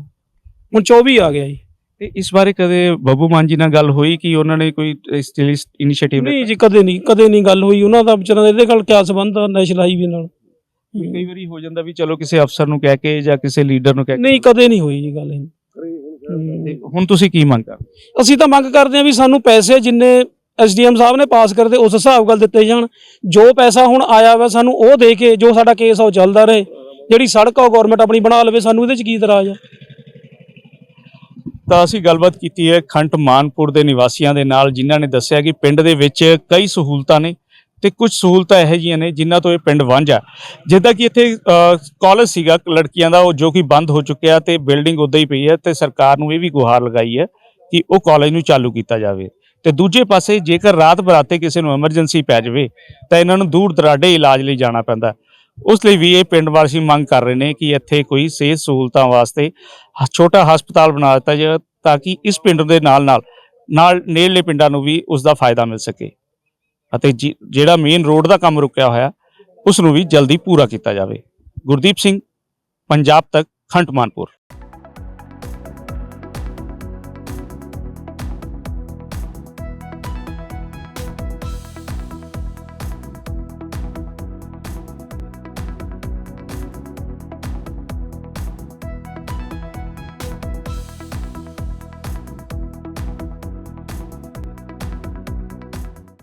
ਹੁਣ 24 ਆ ਗਿਆ ਜੀ। ਤੇ ਇਸ ਬਾਰੇ ਕਦੇ ਬੱਬੂ ਮਾਨ ਜੀ ਨਾਲ ਗੱਲ ਹੋਈ ਕਿ ਉਹਨਾਂ ਨੇ ਕੋਈ ਇਸ ਇਨੀਸ਼ੀਏਟਿਵ ਨਹੀਂ ਜੀ ਕਦੇ ਨਹੀਂ ਕਦੇ ਨਹੀਂ ਗੱਲ ਹੋਈ। ਉਹਨਾਂ ਦਾ ਵਿਚਾਰਾਂ ਦਾ ਇਹਦੇ ਨਾਲ ਕਿਆ ਸੰਬੰਧ ਆ ਨੈਸ਼ਨਲ ਹਾਈਵੇ ਨਾਲ। ਕਈ ਵਾਰੀ ਹੋ ਜਾਂਦਾ ਵੀ ਚਲੋ ਕਿਸੇ ਅਫਸਰ ਨੂੰ ਕਹਿ ਕੇ ਜਾਂ ਕਿਸੇ ਲੀਡਰ ਨੂੰ ਕਹਿ ਕੇ ਨਹੀਂ ਕਦੇ ਨਹੀਂ ਹੋਈ ਜੀ ਗੱਲ ਇਹ। ਤੇ ਹੁਣ ਤੁਸੀਂ ਕੀ ਮੰਗ ਕਰ ਅਸੀਂ ਤਾਂ ਮੰਗ ਕਰਦੇ ਹਾਂ ਵੀ ਸਾਨੂੰ ਪੈਸੇ ਜਿੰਨੇ ਐਸਡੀਐਮ ਸਾਹਿਬ ਨੇ ਪਾਸ ਕਰਦੇ ਉਸ ਹਿਸਾਬ ਨਾਲ ਦਿੱਤੇ ਜਾਣ। ਜੋ ਪੈਸਾ ਹੁਣ ਆਇਆ ਵਾ ਸਾਨੂੰ ਉਹ ਦੇ ਕੇ ਜੋ ਸਾਡਾ ਕੇਸ ਆ ਉਹ ਚੱਲਦਾ ਰਹੇ। ਜਿਹੜੀ ਸੜਕ ਆ ਉਹ ਗਵਰਨਮੈਂਟ ਆਪਣੀ ਬਣਾ ਲਵੇ ਸਾਨੂੰ ਇਹਦੇ ਚ ਕੀ ਇਤਰਾਜ਼ ਆ? ਤਾਂ ਅਸੀਂ ਗੱਲਬਾਤ ਕੀਤੀ ਹੈ ਖੰਟ ਮਾਨਪੁਰ ਦੇ ਨਿਵਾਸੀਆਂ ਦੇ ਨਾਲ ਜਿਨ੍ਹਾਂ ਨੇ ਦੱਸਿਆ ਕਿ ਪਿੰਡ ਦੇ ਵਿੱਚ ਕਈ ਸਹੂਲਤਾਂ ਨੇ। ਤੇ ਕੁਝ ਸਹੂਲਤਾਂ ਇਹੋ ਜਿਹੀਆਂ ਨੇ ਜਿਨ੍ਹਾਂ ਤੋਂ ਇਹ ਪਿੰਡ ਵਾਂਝਾ ਜਿੱਦਾਂ ਕਿ ਇੱਥੇ ਕਾਲਜ ਸੀਗਾ ਲੜਕੀਆਂ ਦਾ, ਉਹ ਜੋ ਕਿ ਬੰਦ ਹੋ ਚੁੱਕਿਆ ਤੇ ਬਿਲਡਿੰਗ ਉਦਾਂ ਹੀ ਪਈ ਹੈ ਤੇ ਸਰਕਾਰ ਨੂੰ ਇਹ ਵੀ ਗੁਹਾਰ ਲਗਾਈ ਹੈ ਕਿ ਉਹ ਕਾਲਜ ਨੂੰ ਚਾਲੂ ਕੀਤਾ ਜਾਵੇ। ਤੇ ਦੂਜੇ ਪਾਸੇ ਜੇਕਰ ਰਾਤ ਬਰਾਤੇ ਕਿਸੇ ਨੂੰ ਐਮਰਜੈਂਸੀ ਪੈ ਜਾਵੇ, ਤਾਂ ਇਹਨਾਂ ਨੂੰ ਦੂਰ ਦਰਾਡੇ ਇਲਾਜ ਲਈ ਜਾਣਾ ਪੈਂਦਾ। ਉਸ ਲਈ ਵੀ ਇਹ ਪਿੰਡ ਵਾਸੀ ਮੰਗ ਕਰ ਰਹੇ ਨੇ ਕਿ ਇੱਥੇ ਕੋਈ ਸਿਹਤ ਸਹੂਲਤਾਂ ਵਾਸਤੇ ਛੋਟਾ ਹਸਪਤਾਲ ਬਣਾ ਦਿੱਤਾ ਜਾਵੇ ਤਾਂ ਕਿ ਇਸ ਪਿੰਡ ਦੇ ਨਾਲ ਨਾਲ ਨਾਲ ਨੇੜਲੇ ਪਿੰਡਾਂ ਨੂੰ ਵੀ ਉਸ ਦਾ ਫਾਇਦਾ ਮਿਲ ਸਕੇ। ਅਤੇ ਜਿ- ਜਿਹੜਾ ਮੇਨ ਰੋਡ ਦਾ ਕੰਮ ਰੁਕਿਆ ਹੋਇਆ ਉਸ ਨੂੰ ਵੀ ਜਲਦੀ ਪੂਰਾ ਕੀਤਾ ਜਾਵੇ। ਗੁਰਦੀਪ ਸਿੰਘ, ਪੰਜਾਬ ਤੱਕ ਖੰਟ ਮਾਨਪੁਰ।